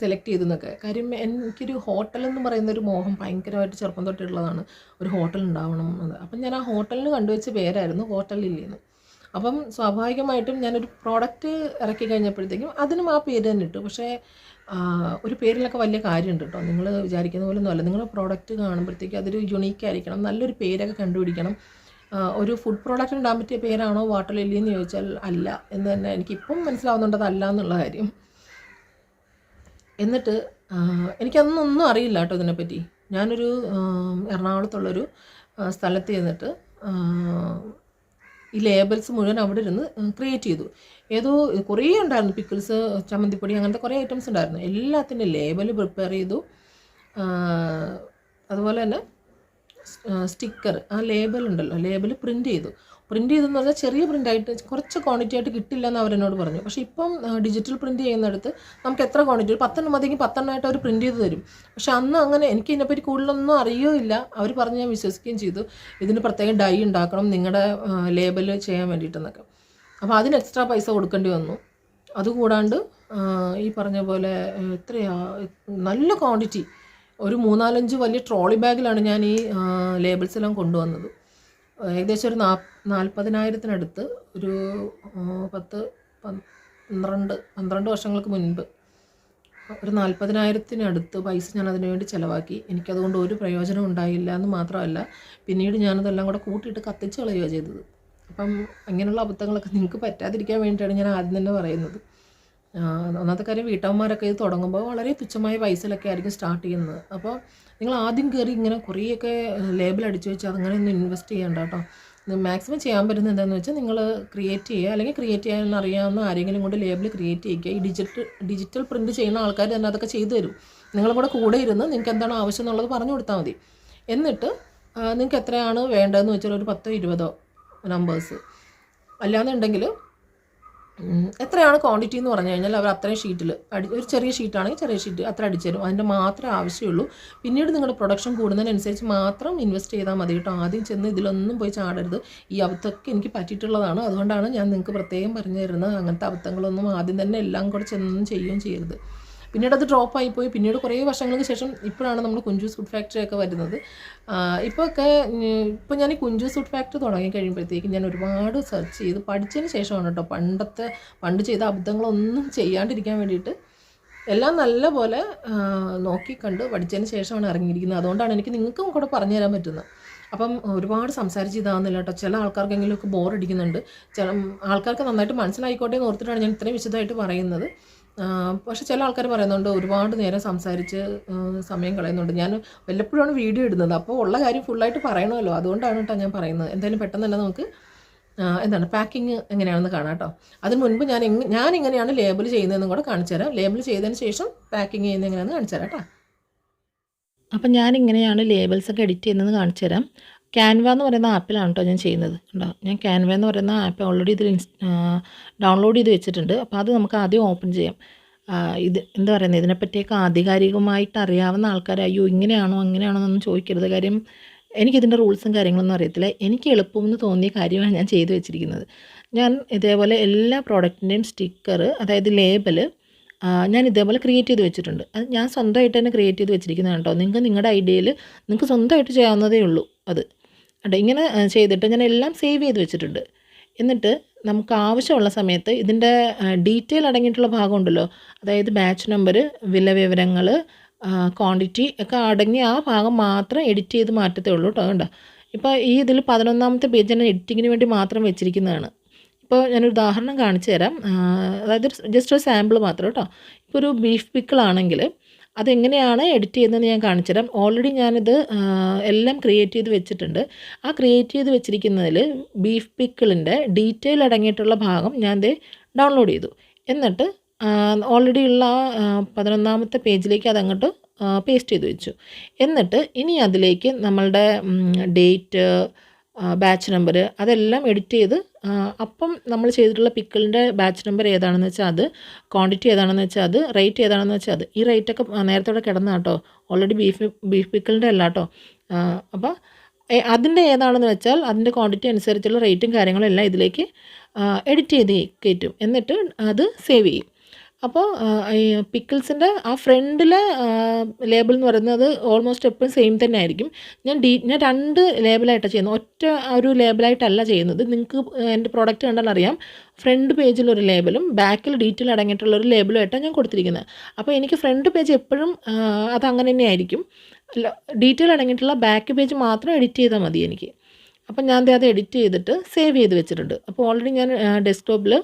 സെലക്ട് ചെയ്തെന്നൊക്കെ. കാര്യം എനിക്കൊരു ഹോട്ടൽ എന്ന് പറയുന്ന ഒരു മോഹം ഭയങ്കരമായിട്ട് ചെറുപ്പം തൊട്ടുള്ളതാണ് ഒരു ഹോട്ടൽ ഉണ്ടാവണം എന്ന്. അപ്പം ഞാൻ ആ ഹോട്ടലിന് കണ്ടുവച്ച പേരായിരുന്നു ഹോട്ടൽ ലില്ലി എന്ന് അപ്പം സ്വാഭാവികമായിട്ടും ഞാനൊരു പ്രോഡക്റ്റ് ഇറക്കി കഴിഞ്ഞപ്പോഴത്തേക്കും അതിനും ആ പേര് തന്നെ ഇട്ടു. പക്ഷേ ഒരു പേരിലൊക്കെ വലിയ കാര്യമുണ്ട് കേട്ടോ. നിങ്ങൾ വിചാരിക്കുന്ന പോലെ ഒന്നുമല്ല നിങ്ങളുടെ പ്രോഡക്റ്റ് കാണുമ്പോഴത്തേക്കും അതൊരു യുണീക്ക് ആയിരിക്കണം. നല്ലൊരു പേരൊക്കെ കണ്ടുപിടിക്കണം. ഒരു ഫുഡ് പ്രോഡക്റ്റ് ഉണ്ടാകാൻ പറ്റിയ പേരാണോ വാട്ടർ ലില്ലി എന്ന് ചോദിച്ചാൽ അല്ല എന്ന് തന്നെ എനിക്കിപ്പം മനസ്സിലാവുന്നുണ്ട് അതല്ല എന്നുള്ള കാര്യം. എന്നിട്ട് എനിക്കതൊന്നും ഒന്നും അറിയില്ല കേട്ടോ ഇതിനെപ്പറ്റി. ഞാനൊരു എറണാകുളത്തുള്ളൊരു സ്ഥലത്ത് ചെന്നിട്ട് ഈ ലേബൽസ് മുഴുവൻ അവിടെ ഇരുന്ന് ക്രിയേറ്റ് ചെയ്തു. ഏതോ കുറേ ഉണ്ടായിരുന്നു പിക്കിൾസ് ചമ്മന്തിപ്പൊടി അങ്ങനത്തെ കുറേ ഐറ്റംസ് ഉണ്ടായിരുന്നു. എല്ലാത്തിന്റെ ലേബൽ പ്രിപ്പയർ ചെയ്തു. അതുപോലെ തന്നെ സ്റ്റിക്കർ ആ ലേബൽ ഉണ്ടല്ലോ ലേബൽ പ്രിന്റ് ചെയ്തു. പ്രിന്റ് ചെയ്തെന്ന് പറഞ്ഞാൽ ചെറിയ പ്രിന്റ് ആയിട്ട് കുറച്ച് ക്വാണ്ടിറ്റി ആയിട്ട് കിട്ടില്ല എന്ന് അവരെന്നോട് പറഞ്ഞു. പക്ഷേ ഇപ്പം ഡിജിറ്റൽ പ്രിന്റ് ചെയ്യുന്നിടത്ത് നമുക്ക് എത്ര ക്വാണ്ടിറ്റി ഒരു പത്തെണ്ണം മതിയെങ്കിൽ പത്തെണ്ണമായിട്ട് അവർ പ്രിന്റ് ചെയ്ത് തരും. പക്ഷെ അന്ന് അങ്ങനെ എനിക്ക് ഇതിനെപ്പറ്റി കൂടുതലൊന്നും അറിയുകയില്ല അവർ പറഞ്ഞ് ഞാൻ വിശ്വസിക്കുകയും ചെയ്തു ഇതിന് പ്രത്യേകം ഡൈ ഉണ്ടാക്കണം നിങ്ങളുടെ ലേബൽ ചെയ്യാൻ വേണ്ടിയിട്ടെന്നൊക്കെ. അപ്പോൾ അതിന് എക്സ്ട്രാ പൈസ കൊടുക്കേണ്ടി വന്നു. അതുകൂടാണ്ട് ഈ പറഞ്ഞ പോലെ എത്രയാ നല്ല ക്വാണ്ടിറ്റി ഒരു മൂന്നാലഞ്ച് വലിയ ട്രോളി ബാഗിലാണ് ഞാൻ ഈ ലേബിൾസ് എല്ലാം കൊണ്ടുവന്നത്. ഏകദേശം ഒരു നാ നാൽപ്പതിനായിരത്തിനടുത്ത് ഒരു പത്ത് പന്ത്രണ്ട് പന്ത്രണ്ട് വർഷങ്ങൾക്ക് മുൻപ് ഒരു നാൽപ്പതിനായിരത്തിനടുത്ത് പൈസ ഞാൻ അതിനു വേണ്ടി ചിലവാക്കി. എനിക്കതുകൊണ്ട് ഒരു പ്രയോജനം ഉണ്ടായില്ല എന്ന് മാത്രമല്ല പിന്നീട് ഞാനതെല്ലാം കൂടെ കൂട്ടിയിട്ട് കത്തിച്ച് കളയുകയാണ് ചെയ്തത്. അപ്പം അങ്ങനെയുള്ള അബദ്ധങ്ങളൊക്കെ നിങ്ങൾക്ക് പറ്റാതിരിക്കാൻ വേണ്ടിയിട്ടാണ് ഞാൻ ആദ്യം തന്നെ പറയുന്നത്. ഒന്നാമത്തെ കാര്യം വീട്ടമ്മമാരൊക്കെ ഇത് തുടങ്ങുമ്പോൾ വളരെ തുച്ഛമായ പൈസയിലൊക്കെ ആയിരിക്കും സ്റ്റാർട്ട് ചെയ്യുന്നത്. അപ്പോൾ നിങ്ങൾ ആദ്യം കയറി ഇങ്ങനെ കുറേയൊക്കെ ലേബിൾ അടിച്ചു വെച്ച് അതങ്ങനെ ഒന്നും ഇൻവെസ്റ്റ് ചെയ്യണ്ട കേട്ടോ മാക്സിമം ചെയ്യാൻ പറ്റുന്നത് എന്താണെന്ന് വെച്ചാൽ നിങ്ങൾ ക്രിയേറ്റ് ചെയ്യുക. അല്ലെങ്കിൽ ക്രിയേറ്റ് ചെയ്യാൻ അറിയാവുന്ന ആരെങ്കിലും കൊണ്ട് ലേബിൾ ക്രിയേറ്റ് ചെയ്യുക ഈ ഡിജിറ്റൽ ഡിജിറ്റൽ പ്രിന്റ് ചെയ്യുന്ന ആൾക്കാർ തന്നെ അതൊക്കെ ചെയ്തു തരും. നിങ്ങളും കൂടെ കൂടെ ഇരുന്ന് നിങ്ങൾക്ക് എന്താണ് ആവശ്യം എന്നുള്ളത് പറഞ്ഞു കൊടുത്താൽ മതി. എന്നിട്ട് നിങ്ങൾക്ക് എത്രയാണ് വേണ്ടതെന്ന് വെച്ചാൽ ഒരു പത്തോ ഇരുപതോ നമ്പേഴ്സ് അല്ലാന്നുണ്ടെങ്കിൽ എത്രയാണ് ക്വാണ്ടിറ്റി എന്ന് പറഞ്ഞു കഴിഞ്ഞാൽ അവർ അത്രയും ഷീറ്റിൽ അടി ഒരു ചെറിയ ഷീറ്റാണെങ്കിൽ ചെറിയ ഷീറ്റ് അത്ര അടിച്ചു തരും. അതിന്റെ മാത്രമേ ആവശ്യമുള്ളൂ. പിന്നീട് നിങ്ങളുടെ പ്രൊഡക്ഷൻ കൂടുന്നതിനനുസരിച്ച് മാത്രം ഇൻവെസ്റ്റ് ചെയ്താൽ മതി കേട്ടോ. ആദ്യം ചെന്ന് ഇതിലൊന്നും പോയി ചാടരുത്. ഈ അബദ്ധമൊക്കെ എനിക്ക് പറ്റിയിട്ടുള്ളതാണ്. അതുകൊണ്ടാണ് ഞാൻ നിങ്ങൾക്ക് പ്രത്യേകം പറഞ്ഞു തരുന്നത്. അങ്ങനത്തെ അബദ്ധങ്ങളൊന്നും ആദ്യം തന്നെ എല്ലാം കൂടെ ചെന്നൊന്നും ചെയ്യുകയും ചെയ്യരുത്. പിന്നീട് അത് ഡ്രോപ്പ് പോയി. പിന്നീട് കുറേ വർഷങ്ങൾക്ക് ശേഷം ഇപ്പോഴാണ് നമ്മൾ കുഞ്ചൂസ് ഫുഡ് ഫാക്ടറി ഒക്കെ വരുന്നത്. ഇപ്പോഴൊക്കെ ഇപ്പോൾ ഞാൻ ഈ കുഞ്ചൂസ് ഫുഡ് ഫാക്ടറി തുടങ്ങി കഴിയുമ്പോഴത്തേക്കും ഞാൻ ഒരുപാട് സെർച്ച് ചെയ്ത് പഠിച്ചതിന് ശേഷമാണ് കേട്ടോ പണ്ടത്തെ പണ്ട് ചെയ്ത അബദ്ധങ്ങളൊന്നും ചെയ്യാണ്ടിരിക്കാൻ വേണ്ടിയിട്ട് എല്ലാം നല്ലപോലെ പോലെ നോക്കി കണ്ട് പഠിച്ചതിന് ശേഷമാണ് ഇറങ്ങിയിരിക്കുന്നത്. അതുകൊണ്ടാണ് എനിക്ക് നിങ്ങൾക്കും കൂടെ പറഞ്ഞു തരാൻ പറ്റുന്നത്. അപ്പം ഒരുപാട് സംസാരിച്ച് ഇതാകുന്നില്ല കേട്ടോ ചില ആൾക്കാർക്കെങ്കിലുമൊക്കെ ബോറടിക്കുന്നുണ്ട് ചില ആൾക്കാർക്ക് നന്നായിട്ട് മനസ്സിലായിക്കോട്ടെ എന്ന് ഓർത്തിട്ടാണ് ഞാൻ ഇത്രയും വിശദമായിട്ട് പറയുന്നത്. പക്ഷെ ചില ആൾക്കാർ പറയുന്നുണ്ട് ഒരുപാട് നേരം സംസാരിച്ച് സമയം കളയുന്നുണ്ട്. ഞാൻ വല്ലപ്പോഴാണ് വീഡിയോ ഇടുന്നത്. അപ്പോൾ ഉള്ള കാര്യം ഫുള്ളായിട്ട് പറയണമല്ലോ. അതുകൊണ്ടാണ് കേട്ടോ ഞാൻ പറയുന്നത്. എന്തായാലും പെട്ടെന്ന് തന്നെ നമുക്ക് എന്താണ് പാക്കിങ് എങ്ങനെയാണെന്ന് കാണാം കേട്ടോ അതിന് മുൻപ് ഞാൻ ഞാൻ എങ്ങനെയാണ് ലേബിൾ ചെയ്യുന്നതെന്നും കൂടെ കാണിച്ചു തരാം. ലേബിൾ ചെയ്തതിന് ശേഷം പാക്കിങ് ചെയ്യുന്നത് എങ്ങനെയാണെന്ന് കാണിച്ചു തരാം കേട്ടോ അപ്പം ഞാനിങ്ങനെയാണ് ലേബിൾസൊക്കെ എഡിറ്റ് ചെയ്യുന്നത് കാണിച്ചു തരാം. ക്യാൻവ എന്ന് പറയുന്ന ആപ്പിലാണ് കേട്ടോ ഞാൻ ചെയ്യുന്നത് കണ്ടോ? ഞാൻ ക്യാൻവ എന്ന് പറയുന്ന ആപ്പ് ഓൾറെഡി ഇതിൽ ഡൗൺലോഡ് ചെയ്ത് വെച്ചിട്ടുണ്ട്. അപ്പോൾ അത് നമുക്ക് ആദ്യം ഓപ്പൺ ചെയ്യാം. ഇത് എന്താ പറയുന്നത് ഇതിനെപ്പറ്റിയൊക്കെ ആധികാരികമായിട്ട് അറിയാവുന്ന ആൾക്കാർ അയ്യോ ഇങ്ങനെയാണോ അങ്ങനെയാണോ എന്നൊന്നും ചോദിക്കരുത്. കാര്യം എനിക്കിതിന്റെ റൂൾസും കാര്യങ്ങളൊന്നും അറിയത്തില്ല. എനിക്ക് എളുപ്പമെന്ന് തോന്നിയ കാര്യമാണ് ഞാൻ ചെയ്തു വെച്ചിരിക്കുന്നത്. ഞാൻ ഇതേപോലെ എല്ലാ പ്രോഡക്റ്റിന്റെയും സ്റ്റിക്കർ അതായത് ലേബൽ ഞാൻ ഇതേപോലെ ക്രിയേറ്റ് ചെയ്ത് വെച്ചിട്ടുണ്ട്. അത് ഞാൻ സ്വന്തമായിട്ട് തന്നെ ക്രിയേറ്റ് ചെയ്ത് വെച്ചിരിക്കുന്നതാണ് കേട്ടോ നിങ്ങൾക്ക് നിങ്ങളുടെ ഐഡിയയിൽ നിങ്ങൾക്ക് സ്വന്തമായിട്ട് ചെയ്യാവുന്നതേ ഉള്ളൂ അത്. കേട്ടോ ഇങ്ങനെ ചെയ്തിട്ട് ഞാൻ എല്ലാം സേവ് ചെയ്ത് വെച്ചിട്ടുണ്ട്. എന്നിട്ട് നമുക്ക് ആവശ്യമുള്ള സമയത്ത് ഇതിന്റെ ഡീറ്റെയിൽ അടങ്ങിയിട്ടുള്ള ഭാഗമുണ്ടല്ലോ അതായത് ബാച്ച് നമ്പർ വില വിവരങ്ങൾ ക്വാണ്ടിറ്റി ഒക്കെ അടങ്ങിയ ആ ഭാഗം മാത്രം എഡിറ്റ് ചെയ്ത് മാറ്റത്തേ ഉള്ളൂ കേട്ടോ. കണ്ടോ? ഇപ്പോൾ ഈ ഇതിൽ പതിനൊന്നാമത്തെ പേജ് ഞാൻ എഡിറ്റിങ്ങിന് വേണ്ടി മാത്രം വെച്ചിരിക്കുന്നതാണ്. ഇപ്പോൾ ഞാനൊരു ഉദാഹരണം കാണിച്ചു തരാം. അതായത് ജസ്റ്റ് ഒരു സാമ്പിൾ മാത്രം കേട്ടോ. ഇപ്പോൾ ഒരു ബീഫ് പിക്കിളാണെങ്കിൽ അതെങ്ങനെയാണ് എഡിറ്റ് ചെയ്യുന്നതെന്ന് ഞാൻ കാണിച്ചുതരാം. ഓൾറെഡി ഞാനിത് എല്ലാം ക്രിയേറ്റ് ചെയ്ത് വെച്ചിട്ടുണ്ട്. ആ ക്രിയേറ്റ് ചെയ്ത് വെച്ചിരിക്കുന്നതിൽ ബീഫ് പിക്കിളിന്റെ ഡീറ്റെയിൽ അടങ്ങിയിട്ടുള്ള ഭാഗം ഞാൻ ദേ ഡൗൺലോഡ് ചെയ്തു. എന്നിട്ട് ഓൾറെഡി ഉള്ള ആ, പതിനൊന്നാമത്തെ പേജിലേക്ക് അതങ്ങോട്ട് പേസ്റ്റ് ചെയ്ത് വെച്ചു. എന്നിട്ട് ഇനി അതിലേക്ക് നമ്മളുടെ ഡേറ്റ് ബാച്ച് നമ്പർ അതെല്ലാം എഡിറ്റ് ചെയ്ത് അപ്പം നമ്മൾ ചെയ്തിട്ടുള്ള പിക്കിളിന്റെ ബാച്ച് നമ്പർ ഏതാണെന്ന് വെച്ചാൽ അത് ക്വാണ്ടിറ്റി ഏതാണെന്ന് വെച്ചാൽ അത് റേറ്റ് ഏതാണെന്ന് വെച്ചാൽ അത്. ഈ റേറ്റൊക്കെ നേരത്തോടെ കിടന്ന കേട്ടോ. ഓൾറെഡി ബീഫ് ബീഫ് പിക്കിളിന്റെ അല്ല കേട്ടോ. അപ്പോൾ അതിന്റെ ഏതാണെന്ന് വെച്ചാൽ അതിന്റെ ക്വാണ്ടിറ്റി അനുസരിച്ചുള്ള റേറ്റും കാര്യങ്ങളും എല്ലാം ഇതിലേക്ക് എഡിറ്റ് ചെയ്ത് കയറ്റും. എന്നിട്ട് അത് സേവ് ചെയ്യും. അപ്പോൾ ഈ പിക്കിൾസിന്റെ ആ ഫ്രണ്ടിലെ ലേബിൾ എന്ന് പറയുന്നത് ഓൾമോസ്റ്റ് എപ്പോഴും സെയിം തന്നെ ആയിരിക്കും ഞാൻ ഡീ ഞാൻ രണ്ട് ലേബിളായിട്ടാണ് ചെയ്യുന്നത്. ഒറ്റ ഒരു ലേബിളായിട്ടല്ല ചെയ്യുന്നത്. നിങ്ങൾക്ക് എന്റെ പ്രോഡക്റ്റ് കണ്ടാൽ അറിയാം. ഫ്രണ്ട് പേജിലൊരു ലേബിളും ബാക്കിൽ ഡീറ്റെയിൽ അടങ്ങിയിട്ടുള്ള ഒരു ലേബിളുമായിട്ടാണ് ഞാൻ കൊടുത്തിരിക്കുന്നത്. അപ്പോൾ എനിക്ക് ഫ്രണ്ട് പേജ് എപ്പോഴും അത് അങ്ങനെ തന്നെ ആയിരിക്കും ഡീറ്റെയിൽ അടങ്ങിയിട്ടുള്ള ബാക്ക് പേജ് മാത്രം എഡിറ്റ് ചെയ്താൽ മതി എനിക്ക്. അപ്പം ഞാൻ അത് എഡിറ്റ് ചെയ്തിട്ട് സേവ് ചെയ്ത് വെച്ചിട്ടുണ്ട്. അപ്പോൾ ഓൾറെഡി ഞാൻ ഡെസ്ക്ടോപ്പിൽ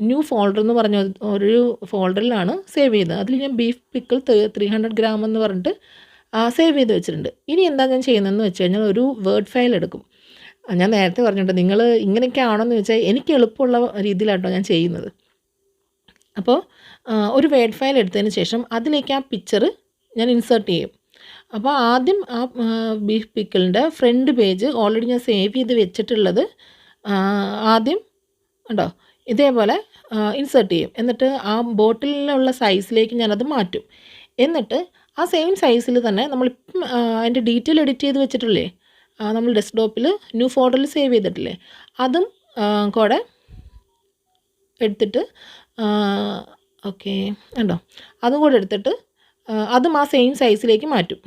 ന്യൂ ഫോൾഡർ എന്ന് പറഞ്ഞ ഒരു ഫോൾഡറിലാണ് സേവ് ചെയ്തത്. അതിൽ ഞാൻ beef pickle three hundred gram എന്ന് പറഞ്ഞിട്ട് സേവ് ചെയ്ത് വെച്ചിട്ടുണ്ട്. ഇനി എന്താ ഞാൻ ചെയ്യുന്നതെന്ന് വെച്ച് കഴിഞ്ഞാൽ ഒരു വേർഡ് ഫയൽ എടുക്കും. ഞാൻ നേരത്തെ പറഞ്ഞിട്ടുണ്ട് നിങ്ങൾ ഇങ്ങനെയൊക്കെ ആണോ എന്ന് വെച്ചാൽ എനിക്ക് എളുപ്പമുള്ള രീതിയിലാട്ടോ ഞാൻ ചെയ്യുന്നത്. അപ്പോൾ ഒരു വേർഡ് ഫയൽ എടുത്തതിന് ശേഷം അതിലേക്ക് ആ പിക്ചർ ഞാൻ ഇൻസേർട്ട് ചെയ്യും. അപ്പോൾ ആദ്യം ആ ബീഫ് പിക്കിളിന്റെ ഫ്രണ്ട് പേജ് ഓൾറെഡി ഞാൻ സേവ് ചെയ്ത് വെച്ചിട്ടുള്ളത് ആദ്യം ഉണ്ടോ ഇതേപോലെ ഇൻസേർട്ട് ചെയ്യും. എന്നിട്ട് ആ ബോട്ടിലുള്ള സൈസിലേക്ക് ഞാനത് മാറ്റും. എന്നിട്ട് ആ സെയിം സൈസിൽ തന്നെ നമ്മളിപ്പം അതിന്റെ ഡീറ്റെയിൽ എഡിറ്റ് ചെയ്ത് വെച്ചിട്ടില്ലേ? നമ്മൾ ഡെസ്ക്ടോപ്പിൽ ന്യൂ ഫോട്ടോയിൽ സേവ് ചെയ്തിട്ടില്ലേ? അതും കൂടെ എടുത്തിട്ട് ഓക്കെ ഉണ്ടോ അതും കൂടെ എടുത്തിട്ട് അതും ആ സെയിം സൈസിലേക്ക് മാറ്റും.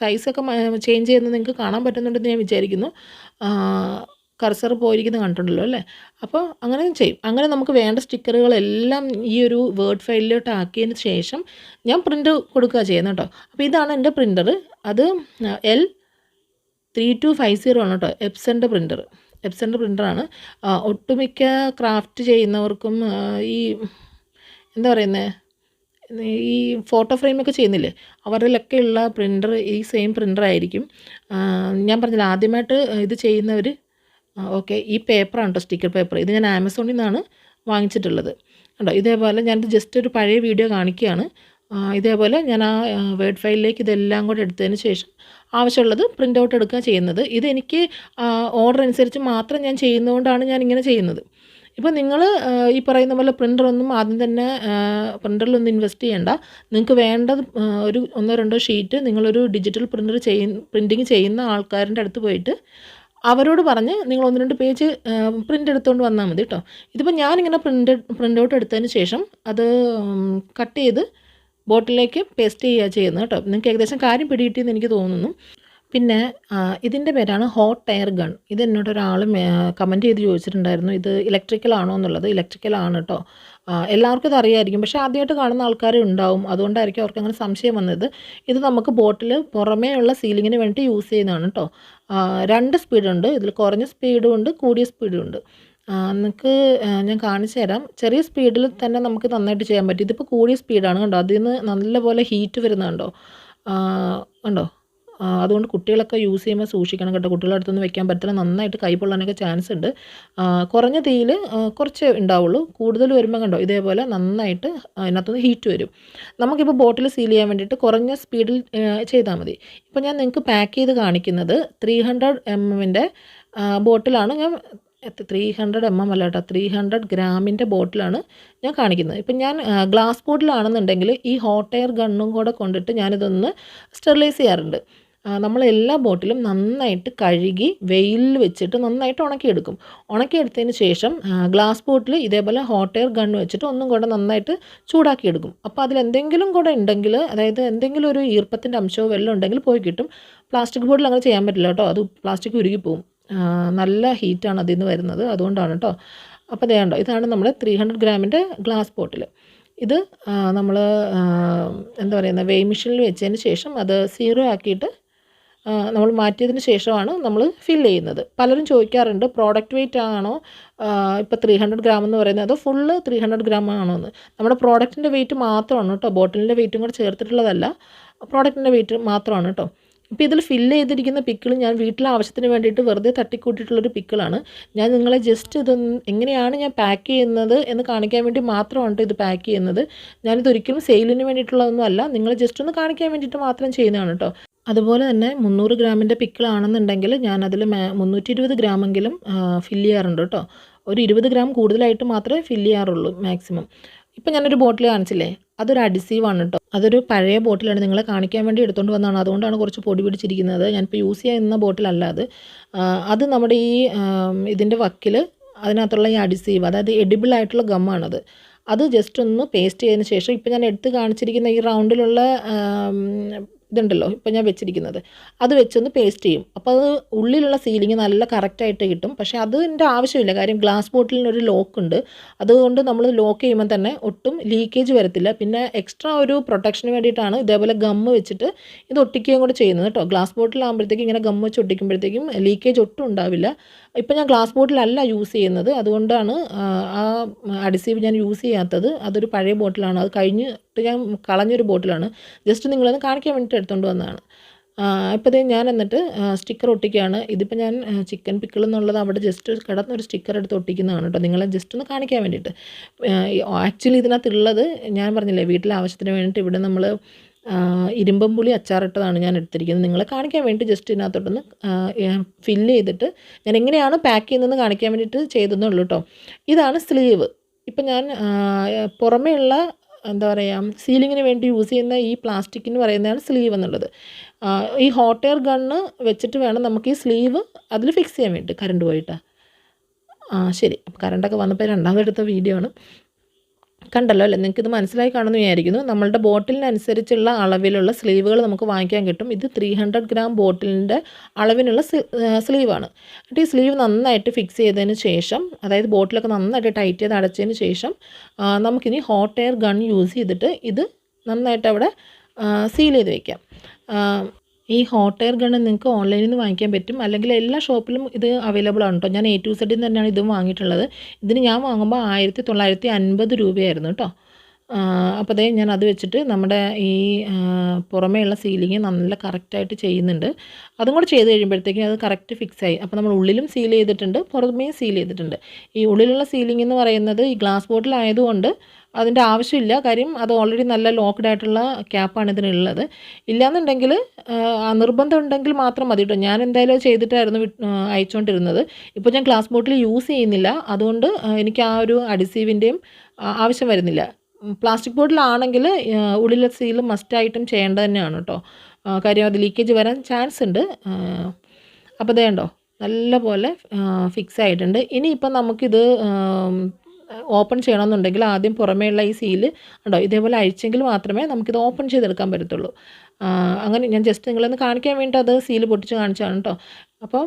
സൈസൊക്കെ ചേഞ്ച് ചെയ്യുന്നത് നിങ്ങൾക്ക് കാണാൻ പറ്റുന്നുണ്ടെന്ന് ഞാൻ വിചാരിക്കുന്നു. കർസർ പോയിരിക്കുന്നത് കണ്ടിട്ടുണ്ടല്ലോ അല്ലേ? അപ്പോൾ അങ്ങനെ ചെയ്യും. അങ്ങനെ നമുക്ക് വേണ്ട സ്റ്റിക്കറുകളെല്ലാം ഈ ഒരു വേർഡ് ഫയലിലോട്ട് ആക്കിയതിന് ശേഷം ഞാൻ പ്രിന്റ് കൊടുക്കുക ചെയ്യുന്നത് കേട്ടോ. അപ്പോൾ ഇതാണ് എന്റെ പ്രിന്റർ അത് L three two five zero ആണ് കേട്ടോ. എപ്സന്റെ പ്രിന്റർ എപ്സന്റെ പ്രിന്ററാണ്. ഒട്ടുമിക്ക ക്രാഫ്റ്റ് ചെയ്യുന്നവർക്കും ഈ എന്താ പറയുന്നത് ഈ ഫോട്ടോ ഫ്രെയിമൊക്കെ ചെയ്യുന്നില്ലേ? അവരിലൊക്കെയുള്ള പ്രിന്റർ ഈ സെയിം പ്രിന്റർ ആയിരിക്കും ഞാൻ പറഞ്ഞില്ല ആദ്യമായിട്ട് ഇത് ചെയ്യുന്നവർ ഓക്കെ. ഈ പേപ്പറാണ് കേട്ടോ സ്റ്റിക്കർ പേപ്പർ. ഇത് ഞാൻ ആമസോണിൽ നിന്നാണ് വാങ്ങിച്ചിട്ടുള്ളത്. കണ്ടോ? ഇതേപോലെ ഞാനിത് ജസ്റ്റ് ഒരു പഴയ വീഡിയോ കാണിക്കുകയാണ്. ഇതേപോലെ ഞാൻ ആ വേർഡ് ഫയലിലേക്ക് ഇതെല്ലാം കൂടെ എടുത്തതിന് ശേഷം ആവശ്യമുള്ളത് പ്രിന്റ് ഔട്ട് എടുക്കുക ചെയ്യുന്നത്. ഇതെനിക്ക് ഓർഡർ അനുസരിച്ച് മാത്രം ഞാൻ ചെയ്യുന്നതുകൊണ്ടാണ് ഞാൻ ഇങ്ങനെ ചെയ്യുന്നത്. ഇപ്പോൾ നിങ്ങൾ ഈ പറയുന്ന പോലെ പ്രിന്ററൊന്നും ആദ്യം തന്നെ പ്രിന്ററിലൊന്നും ഇൻവെസ്റ്റ് ചെയ്യേണ്ട. നിങ്ങൾക്ക് വേണ്ടത് ഒരു ഒന്നോ രണ്ടോ ഷീറ്റ് നിങ്ങളൊരു ഡിജിറ്റൽ പ്രിന്റർ ചെയ്യ പ്രിന്റിങ് ചെയ്യുന്ന ആൾക്കാരുടെ അടുത്ത് പോയിട്ട് അവരോട് പറഞ്ഞ് നിങ്ങൾ ഒന്ന് രണ്ട് പേജ് പ്രിന്റ് എടുത്തുകൊണ്ട് വന്നാൽ മതി കേട്ടോ ഇതിപ്പോൾ ഞാനിങ്ങനെ പ്രിന്റ് പ്രിന്റ് ഔട്ട് എടുത്തതിന് ശേഷം അത് കട്ട് ചെയ്ത് ബോട്ടിലേക്ക് പേസ്റ്റ് ചെയ്യുക ചെയ്യുന്നത് കേട്ടോ നിങ്ങൾക്ക് ഏകദേശം കാര്യം പിടികിട്ടിയെന്ന് എനിക്ക് തോന്നുന്നു. പിന്നെ ഇതിന്റെ പേരാണ് ഹോട്ട് എയർ ഗൺ ഇത് എന്നോട് ഒരാൾ കമന്റ് ചെയ്ത് ചോദിച്ചിട്ടുണ്ടായിരുന്നു. ഇത് ഇലക്ട്രിക്കൽ ആണോ എന്നുള്ളത്. ഇലക്ട്രിക്കൽ ആണ് കേട്ടോ എല്ലാവർക്കും ഇത് അറിയായിരിക്കും പക്ഷേ ആദ്യമായിട്ട് കാണുന്ന ആൾക്കാരും ഉണ്ടാവും. അതുകൊണ്ടായിരിക്കും അവർക്ക് അങ്ങനെ സംശയം വന്നത്. ഇത് നമുക്ക് ബോട്ടിൽ പുറമേ ഉള്ള സീലിങ്ങിന് വേണ്ടി യൂസ് ചെയ്യുന്നതാണ് കേട്ടോ രണ്ട് സ്പീഡുണ്ട്. ഇതിൽ കുറഞ്ഞ സ്പീഡും ഉണ്ട് കൂടിയ സ്പീഡും ഉണ്ട് നിങ്ങൾക്ക് ഞാൻ കാണിച്ചു തരാം. ചെറിയ സ്പീഡിൽ തന്നെ നമുക്ക് നന്നായിട്ട് ചെയ്യാൻ പറ്റും. ഇതിപ്പോൾ കൂടിയ സ്പീഡാണ് കണ്ടോ? അതിൽ നിന്ന് നല്ലപോലെ ഹീറ്റ് വരുന്നുണ്ടോ? കണ്ടോ? അതുകൊണ്ട് കുട്ടികളൊക്കെ യൂസ് ചെയ്യുമ്പോൾ സൂക്ഷിക്കണം കേട്ടോ. കുട്ടികളുടെ അടുത്തൊന്നും വെക്കാൻ പറ്റില്ല നന്നായിട്ട് കൈ പൊള്ളാനൊക്കെ ചാൻസ് ഉണ്ട്. കുറഞ്ഞ തീയിൽ കുറച്ച് ഉണ്ടാവുള്ളൂ. കൂടുതൽ വരുമ്പോൾ കണ്ടോ ഇതേപോലെ നന്നായിട്ട് അതിനകത്തുനിന്ന് ഹീറ്റ് വരും. നമുക്കിപ്പോൾ ബോട്ടിൽ സീൽ ചെയ്യാൻ വേണ്ടിയിട്ട് കുറഞ്ഞ സ്പീഡിൽ ചെയ്താൽ മതി. ഇപ്പോൾ ഞാൻ നിങ്ങൾക്ക് പാക്ക് ചെയ്ത് കാണിക്കുന്നത് ത്രീ ഹൺഡ്രഡ് എം എമ്മിന്റെ ബോട്ടിലാണ് ഞാൻ ത്രീ ഹൺഡ്രഡ് എം എം അല്ല കേട്ടോ ത്രീ ഹൺഡ്രഡ് ഗ്രാമിന്റെ ബോട്ടിലാണ് ഞാൻ കാണിക്കുന്നത്. ഇപ്പം ഞാൻ ഗ്ലാസ് ബോട്ടിലാണെന്നുണ്ടെങ്കിൽ ഈ ഹോട്ട് എയർ ഗണ്ണും കൂടെ കൊണ്ടിട്ട് ഞാനിതൊന്ന് സ്റ്റെറിലൈസ് ചെയ്യാറുണ്ട്. നമ്മൾ എല്ലാ ബോട്ടിലും നന്നായിട്ട് കഴുകി വെയിലിൽ വെച്ചിട്ട് നന്നായിട്ട് ഉണക്കിയെടുക്കും. ഉണക്കിയെടുത്തതിന് ശേഷം ഗ്ലാസ് ബോട്ടിൽ ഇതേപോലെ ഹോട്ട് എയർ ഗൺ വെച്ചിട്ട് ഒന്നും കൂടെ നന്നായിട്ട് ചൂടാക്കിയെടുക്കും. അപ്പോൾ അതിൽ എന്തെങ്കിലും കൂടെ ഉണ്ടെങ്കിൽ അതായത് എന്തെങ്കിലും ഒരു ഈർപ്പത്തിന്റെ അംശമോ വെള്ളം ഉണ്ടെങ്കിൽ പോയി കിട്ടും. പ്ലാസ്റ്റിക് ബോട്ടിൽ അങ്ങനെ ചെയ്യാൻ പറ്റില്ല കേട്ടോ. അത് പ്ലാസ്റ്റിക് ഉരുകി പോവും. നല്ല ഹീറ്റാണ് അതിൽ നിന്ന് വരുന്നത്. അതുകൊണ്ടാണ് കേട്ടോ. അപ്പോൾ ദേ കണ്ടോ ഇതാണ് നമ്മുടെ ത്രീ ഹൺഡ്രഡ് ഗ്രാമിന്റെ ഗ്ലാസ് ബോട്ടിൽ ഇത് നമ്മൾ എന്താ പറയുന്നത് വെയ് മെഷീനിൽ വെച്ചതിന് ശേഷം അത് സീറോ ആക്കിയിട്ട് നമ്മൾ മാറ്റിയതിന് ശേഷമാണ് നമ്മൾ ഫില്ല് ചെയ്യുന്നത്. പലരും ചോദിക്കാറുണ്ട് പ്രോഡക്റ്റ് വെയിറ്റ് ആണോ? ഇപ്പോൾ ത്രീ ഹൺഡ്രഡ് ഗ്രാം എന്ന് പറയുന്നത് അതോ ഫുള്ള് ത്രീ ഹൺഡ്രഡ് ഗ്രാം ആണോ എന്ന്. നമ്മുടെ പ്രോഡക്റ്റിന്റെ വെയിറ്റ് മാത്രമാണ് കേട്ടോ ബോട്ടിലിന്റെ വെയിറ്റും കൂടെ ചേർത്തിട്ടുള്ളതല്ല. പ്രോഡക്റ്റിന്റെ വെയിറ്റ് മാത്രമാണ് കേട്ടോ. ഇപ്പോൾ ഇതിൽ ഫില്ല് ചെയ്തിരിക്കുന്ന പിക്കിൾ ഞാൻ വീട്ടിലെ ആവശ്യത്തിന് വേണ്ടിയിട്ട് വെറുതെ തട്ടിക്കൂട്ടിയിട്ടുള്ളൊരു പിക്കിളാണ് ഞാൻ നിങ്ങളെ ജസ്റ്റ് ഇത് എങ്ങനെയാണ് ഞാൻ പാക്ക് ചെയ്യുന്നത് എന്ന് കാണിക്കാൻ വേണ്ടി മാത്രമാണ് ഇത് പാക്ക് ചെയ്യുന്നത്. ഞാനിത് ഒരിക്കലും സെയിലിന് വേണ്ടിയിട്ടുള്ളതൊന്നും അല്ല നിങ്ങൾ ജസ്റ്റ് ഒന്ന് കാണിക്കാൻ വേണ്ടിയിട്ട് മാത്രം ചെയ്യുന്നതാണ് കേട്ടോ. അതുപോലെ തന്നെ മുന്നൂറ് ഗ്രാമിന്റെ പിക്കിളാണെന്നുണ്ടെങ്കിൽ ഞാനതിൽ മുന്നൂറ്റി ഇരുപത് ഗ്രാമെങ്കിലും ഫില്ല് ചെയ്യാറുണ്ട് കേട്ടോ. ഒരു ഇരുപത് ഗ്രാം കൂടുതലായിട്ട് മാത്രമേ ഫില്ല് ചെയ്യാറുള്ളൂ മാക്സിമം ഇപ്പം ഞാനൊരു ബോട്ടിൽ കാണിച്ചില്ലേ? അതൊരു അഡിസീവാണ് കേട്ടോ. അതൊരു പഴയ ബോട്ടിലാണ് നിങ്ങളെ കാണിക്കാൻ വേണ്ടി എടുത്തുകൊണ്ട് വന്നതാണ്. അതുകൊണ്ടാണ് കുറച്ച് പൊടി പിടിച്ചിരിക്കുന്നത്. ഞാനിപ്പോൾ യൂസ് ചെയ്യുന്ന ബോട്ടിലല്ല അത്. അത് നമ്മുടെ ഈ ഇതിന്റെ വക്കിൽ അതിനകത്തുള്ള ഈ അഡിസീവ് അതായത് എഡിബിൾ ആയിട്ടുള്ള ഗമ്മാണത് അത് ജസ്റ്റ് ഒന്ന് പേസ്റ്റ് ചെയ്തതിന് ശേഷം ഇപ്പം ഞാൻ എടുത്ത് കാണിച്ചിരിക്കുന്ന ഈ റൗണ്ടിലുള്ള ഇതുണ്ടല്ലോ ഇപ്പം ഞാൻ വെച്ചിരിക്കുന്നത്. അത് വെച്ചൊന്ന് പേസ്റ്റ് ചെയ്യും. അപ്പോൾ അത് ഉള്ളിലുള്ള സീലിംഗ് നല്ല കറക്റ്റായിട്ട് കിട്ടും. പക്ഷേ അതിന്റെ ആവശ്യമില്ല. കാര്യം ഗ്ലാസ് ബോട്ടിലിനൊരു ലോക്ക് ഉണ്ട്. അതുകൊണ്ട് നമ്മൾ ലോക്ക് ചെയ്യുമ്പോൾ തന്നെ ഒട്ടും ലീക്കേജ് വരത്തില്ല. പിന്നെ എക്സ്ട്രാ ഒരു പ്രൊട്ടക്ഷന് വേണ്ടിയിട്ടാണ് ഇതേപോലെ ഗമ്മ് വെച്ചിട്ട് ഇത് ഒട്ടിക്കുകയും കൂടെ ചെയ്യുന്നത് കേട്ടോ. ഗ്ലാസ് ബോട്ടിലാകുമ്പോഴത്തേക്കും ഇങ്ങനെ ഗമ്മ് വെച്ച് ഒട്ടിക്കുമ്പോഴത്തേക്കും ലീക്കേജ് ഒട്ടും ഉണ്ടാവില്ല. ഇപ്പം ഞാൻ ഗ്ലാസ് ബോട്ടിലല്ല യൂസ് ചെയ്യുന്നത്. അതുകൊണ്ടാണ് ആ അഡിസീവ് ഞാൻ യൂസ് ചെയ്യാത്തത്. അതൊരു പഴയ ബോട്ടിലാണ് അത് കഴിഞ്ഞിട്ട് ഞാൻ കളഞ്ഞൊരു ബോട്ടിലാണ് ജസ്റ്റ് നിങ്ങളൊന്ന് കാണിക്കാൻ വേണ്ടിയിട്ട് എടുത്തുകൊണ്ട് വന്നതാണ്. ഇപ്പോൾ ദേ ഞാൻ എന്നിട്ട് സ്റ്റിക്കർ ഒട്ടിക്കുകയാണ് ഇതിപ്പോൾ ഞാൻ ചിക്കൻ പിക്കിൾ എന്നുള്ളത് അവിടെ ജസ്റ്റ് കിടന്നൊരു സ്റ്റിക്കർ എടുത്ത് ഒട്ടിക്കുന്നതാണ് കേട്ടോ. നിങ്ങളെ ജസ്റ്റ് ഒന്ന് കാണിക്കാൻ വേണ്ടിയിട്ട്. ആക്ച്വലി ഇതിനകത്തുള്ളത് ഞാൻ പറഞ്ഞില്ലേ വീട്ടിലെ ആവശ്യത്തിന് വേണ്ടിയിട്ട് ഇവിടെ നമ്മൾ ഇരുമ്പം പുളി അച്ചാറിട്ടതാണ് ഞാൻ എടുത്തിരിക്കുന്നത്. നിങ്ങളെ കാണിക്കാൻ വേണ്ടി ജസ്റ്റ് ഇതിനകത്തോട്ടൊന്ന് ഫില്ല് ചെയ്തിട്ട് ഞാൻ എങ്ങനെയാണ് പാക്ക് ചെയ്യുന്നതെന്ന് കാണിക്കാൻ വേണ്ടിയിട്ട് ചെയ്തതെന്നുള്ളൂ കേട്ടോ. ഇതാണ് സ്ലീവ്. ഇപ്പം ഞാൻ പുറമേയുള്ള എന്താ പറയുക സീലിങ്ങിന് വേണ്ടി യൂസ് ചെയ്യുന്ന ഈ പ്ലാസ്റ്റിക് എന്ന് പറയുന്നതാണ് സ്ലീവ് എന്നുള്ളത്. ഈ ഹോട്ട് എയർ ഗണ്ണ് വെച്ചിട്ട് വേണം നമുക്ക് ഈ സ്ലീവ് അതിൽ ഫിക്സ് ചെയ്യാൻ വേണ്ടി കറണ്ട് പോയിട്ട്. ആ ശരി. അപ്പോൾ കറണ്ടൊക്കെ വന്നപ്പോൾ രണ്ടാമതെടുത്ത വീഡിയോ ആണ്. കണ്ടല്ലോ അല്ലേ? നിങ്ങൾക്ക് ഇത് മനസ്സിലായി കാണുമെന്ന് വിചാരിക്കുന്നു. നമ്മളുടെ ബോട്ടിലിനനുസരിച്ചുള്ള അളവിലുള്ള സ്ലീവുകൾ നമുക്ക് വാങ്ങിക്കാൻ കിട്ടും. ഇത് ത്രീ ഹൺഡ്രഡ് ഗ്രാം ബോട്ടിലിന്റെ അളവിനുള്ള സ്ലീവാണ്. എന്നിട്ട് ഈ സ്ലീവ് നന്നായിട്ട് ഫിക്സ് ചെയ്തതിന് ശേഷം അതായത് ബോട്ടിലൊക്കെ നന്നായിട്ട് ടൈറ്റ് ചെയ്ത് അടച്ചതിന് ശേഷം നമുക്കിനി ഹോട്ട് എയർ ഗൺ യൂസ് ചെയ്തിട്ട് ഇത് നന്നായിട്ട് അവിടെ സീൽ ചെയ്ത് വയ്ക്കാം ഈ ഹോട്ട് എയർ ഗൺ നിങ്ങൾക്ക് ഓൺലൈനിൽ നിന്ന് വാങ്ങിക്കാൻ പറ്റും. അല്ലെങ്കിൽ എല്ലാ ഷോപ്പിലും ഇത് അവൈലബിൾ ആണ് കേട്ടോ ഞാൻ എ ടു സെഡിൽ നിന്ന് തന്നെയാണ് ഇതും വാങ്ങിയിട്ടുള്ളത്. ഇതിന് ഞാൻ വാങ്ങുമ്പോൾ ആയിരത്തി തൊള്ളായിരത്തി അൻപത് രൂപയായിരുന്നു കേട്ടോ അപ്പോൾ അതേ ഞാൻ അത് വെച്ചിട്ട് നമ്മുടെ ഈ പുറമേയുള്ള സീലിങ് നല്ല കറക്റ്റായിട്ട് ചെയ്യുന്നുണ്ട്. അതും കൂടെ ചെയ്ത് കഴിയുമ്പോഴത്തേക്കും അത് കറക്റ്റ് ഫിക്സ് ആയി അപ്പോൾ നമ്മൾ ഉള്ളിലും സീൽ ചെയ്തിട്ടുണ്ട് പുറമേയും സീൽ ചെയ്തിട്ടുണ്ട്. ഈ ഉള്ളിലുള്ള സീലിംഗ് എന്ന് പറയുന്നത് ഈ ഗ്ലാസ് ബോട്ടിൽ ആയതുകൊണ്ട് അതിന്റെ ആവശ്യമില്ല. കാര്യം അത് ഓൾറെഡി നല്ല ലോക്ക്ഡ് ആയിട്ടുള്ള ക്യാപ്പാണ് ഇതിനുള്ളത്. ഇല്ലയെന്നുണ്ടെങ്കിൽ നിർബന്ധം ഉണ്ടെങ്കിൽ മാത്രം മതി കേട്ടോ. ഞാൻ എന്തായാലും ചെയ്തിട്ടായിരുന്നു അയച്ചുകൊണ്ടിരുന്നത്. ഇപ്പോൾ ഞാൻ ഗ്ലാസ് ബോട്ടിൽ യൂസ് ചെയ്യുന്നില്ല. അതുകൊണ്ട് എനിക്ക് ആ ഒരു അഡിസീവിന്റെയും ആവശ്യം വരുന്നില്ല. പ്ലാസ്റ്റിക് ബോട്ടിലാണെങ്കിൽ ഉള്ളിലെ സീൽ മസ്റ്റായിട്ടും ചെയ്യേണ്ടത് തന്നെയാണ് കേട്ടോ കാര്യം അത് ലീക്കേജ് വരാൻ ചാൻസ് ഉണ്ട്. അപ്പോൾ ഇതേണ്ടോ നല്ല പോലെ ഫിക്സ് ആയിട്ടുണ്ട്. ഇനിയിപ്പം നമുക്കിത് ഓപ്പൺ ചെയ്യണമെന്നുണ്ടെങ്കിൽ ആദ്യം പുറമേയുള്ള ഈ സീൽ ഉണ്ടോ ഇതേപോലെ അഴിച്ചെങ്കിൽ മാത്രമേ നമുക്കിത് ഓപ്പൺ ചെയ്തെടുക്കാൻ പറ്റത്തുള്ളൂ. അങ്ങനെ ഞാൻ ജസ്റ്റ് നിങ്ങളൊന്ന് കാണിക്കാൻ വേണ്ടി അത് സീൽ പൊട്ടിച്ച് കാണിച്ചാണ് കേട്ടോ അപ്പോൾ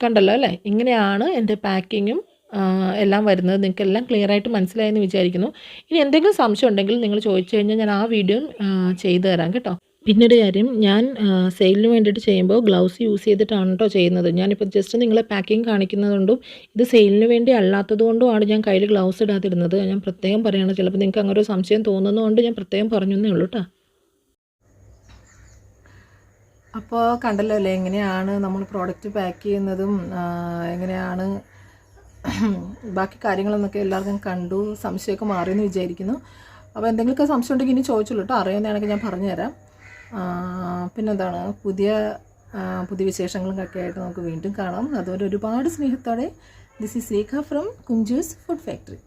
കണ്ടല്ലോ അല്ലേ ഇങ്ങനെയാണ് എന്റെ പാക്കിങ്ങും എല്ലാം വരുന്നത് നിങ്ങൾക്ക് എല്ലാം ക്ലിയർ ആയിട്ട് മനസ്സിലായെന്ന് വിചാരിക്കുന്നു. ഇനി എന്തെങ്കിലും സംശയം ഉണ്ടെങ്കിൽ നിങ്ങൾ ചോദിച്ചു കഴിഞ്ഞാൽ ഞാൻ ആ വീഡിയോ ചെയ്തു തരാം കേട്ടോ. പിന്നൊരു കാര്യം ഞാൻ സെയിലിന് വേണ്ടിയിട്ട് ചെയ്യുമ്പോൾ ഗ്ലൗസ് യൂസ് ചെയ്തിട്ടാണ് കേട്ടോ ചെയ്യുന്നത്. ഞാനിപ്പോൾ ജസ്റ്റ് നിങ്ങളെ പാക്കിങ് കാണിക്കുന്നതുകൊണ്ടും ഇത് സെയിലിന് വേണ്ടി അല്ലാത്തത് കൊണ്ടുമാണ് ഞാൻ കയ്യിൽ ഗ്ലൗസ് ഇടാതിരുന്നത്. ഞാൻ പ്രത്യേകം പറയുകയാണ് ചിലപ്പോൾ നിങ്ങൾക്ക് അങ്ങനെ ഒരു സംശയം തോന്നുന്നതുകൊണ്ട് ഞാൻ പ്രത്യേകം പറഞ്ഞു എന്നേ ഉള്ളൂ കേട്ടോ. അപ്പോൾ കണ്ടല്ലോ അല്ലേ എങ്ങനെയാണ് നമ്മൾ പ്രോഡക്റ്റ് പാക്ക് ചെയ്യുന്നതും എങ്ങനെയാണ് ബാക്കി കാര്യങ്ങളെന്നൊക്കെ എല്ലാവർക്കും കണ്ടു സംശയമൊക്കെ മാറിയെന്ന് വിചാരിക്കുന്നു. അപ്പോൾ എന്തെങ്കിലുമൊക്കെ സംശയം ഉണ്ടെങ്കിൽ ഇനി ചോദിച്ചുള്ളൂ കേട്ടോ. അറിയുന്നതാണെങ്കിൽ ഞാൻ പറഞ്ഞുതരാം. പിന്നെന്താണ്? പുതിയ പുതിയ വിശേഷങ്ങളൊക്കെ ആയിട്ട് നമുക്ക് വീണ്ടും കാണാം. അതുപോലെ ഒരുപാട് സ്നേഹത്തോടെ. This is Rekha from Kunchoos food factory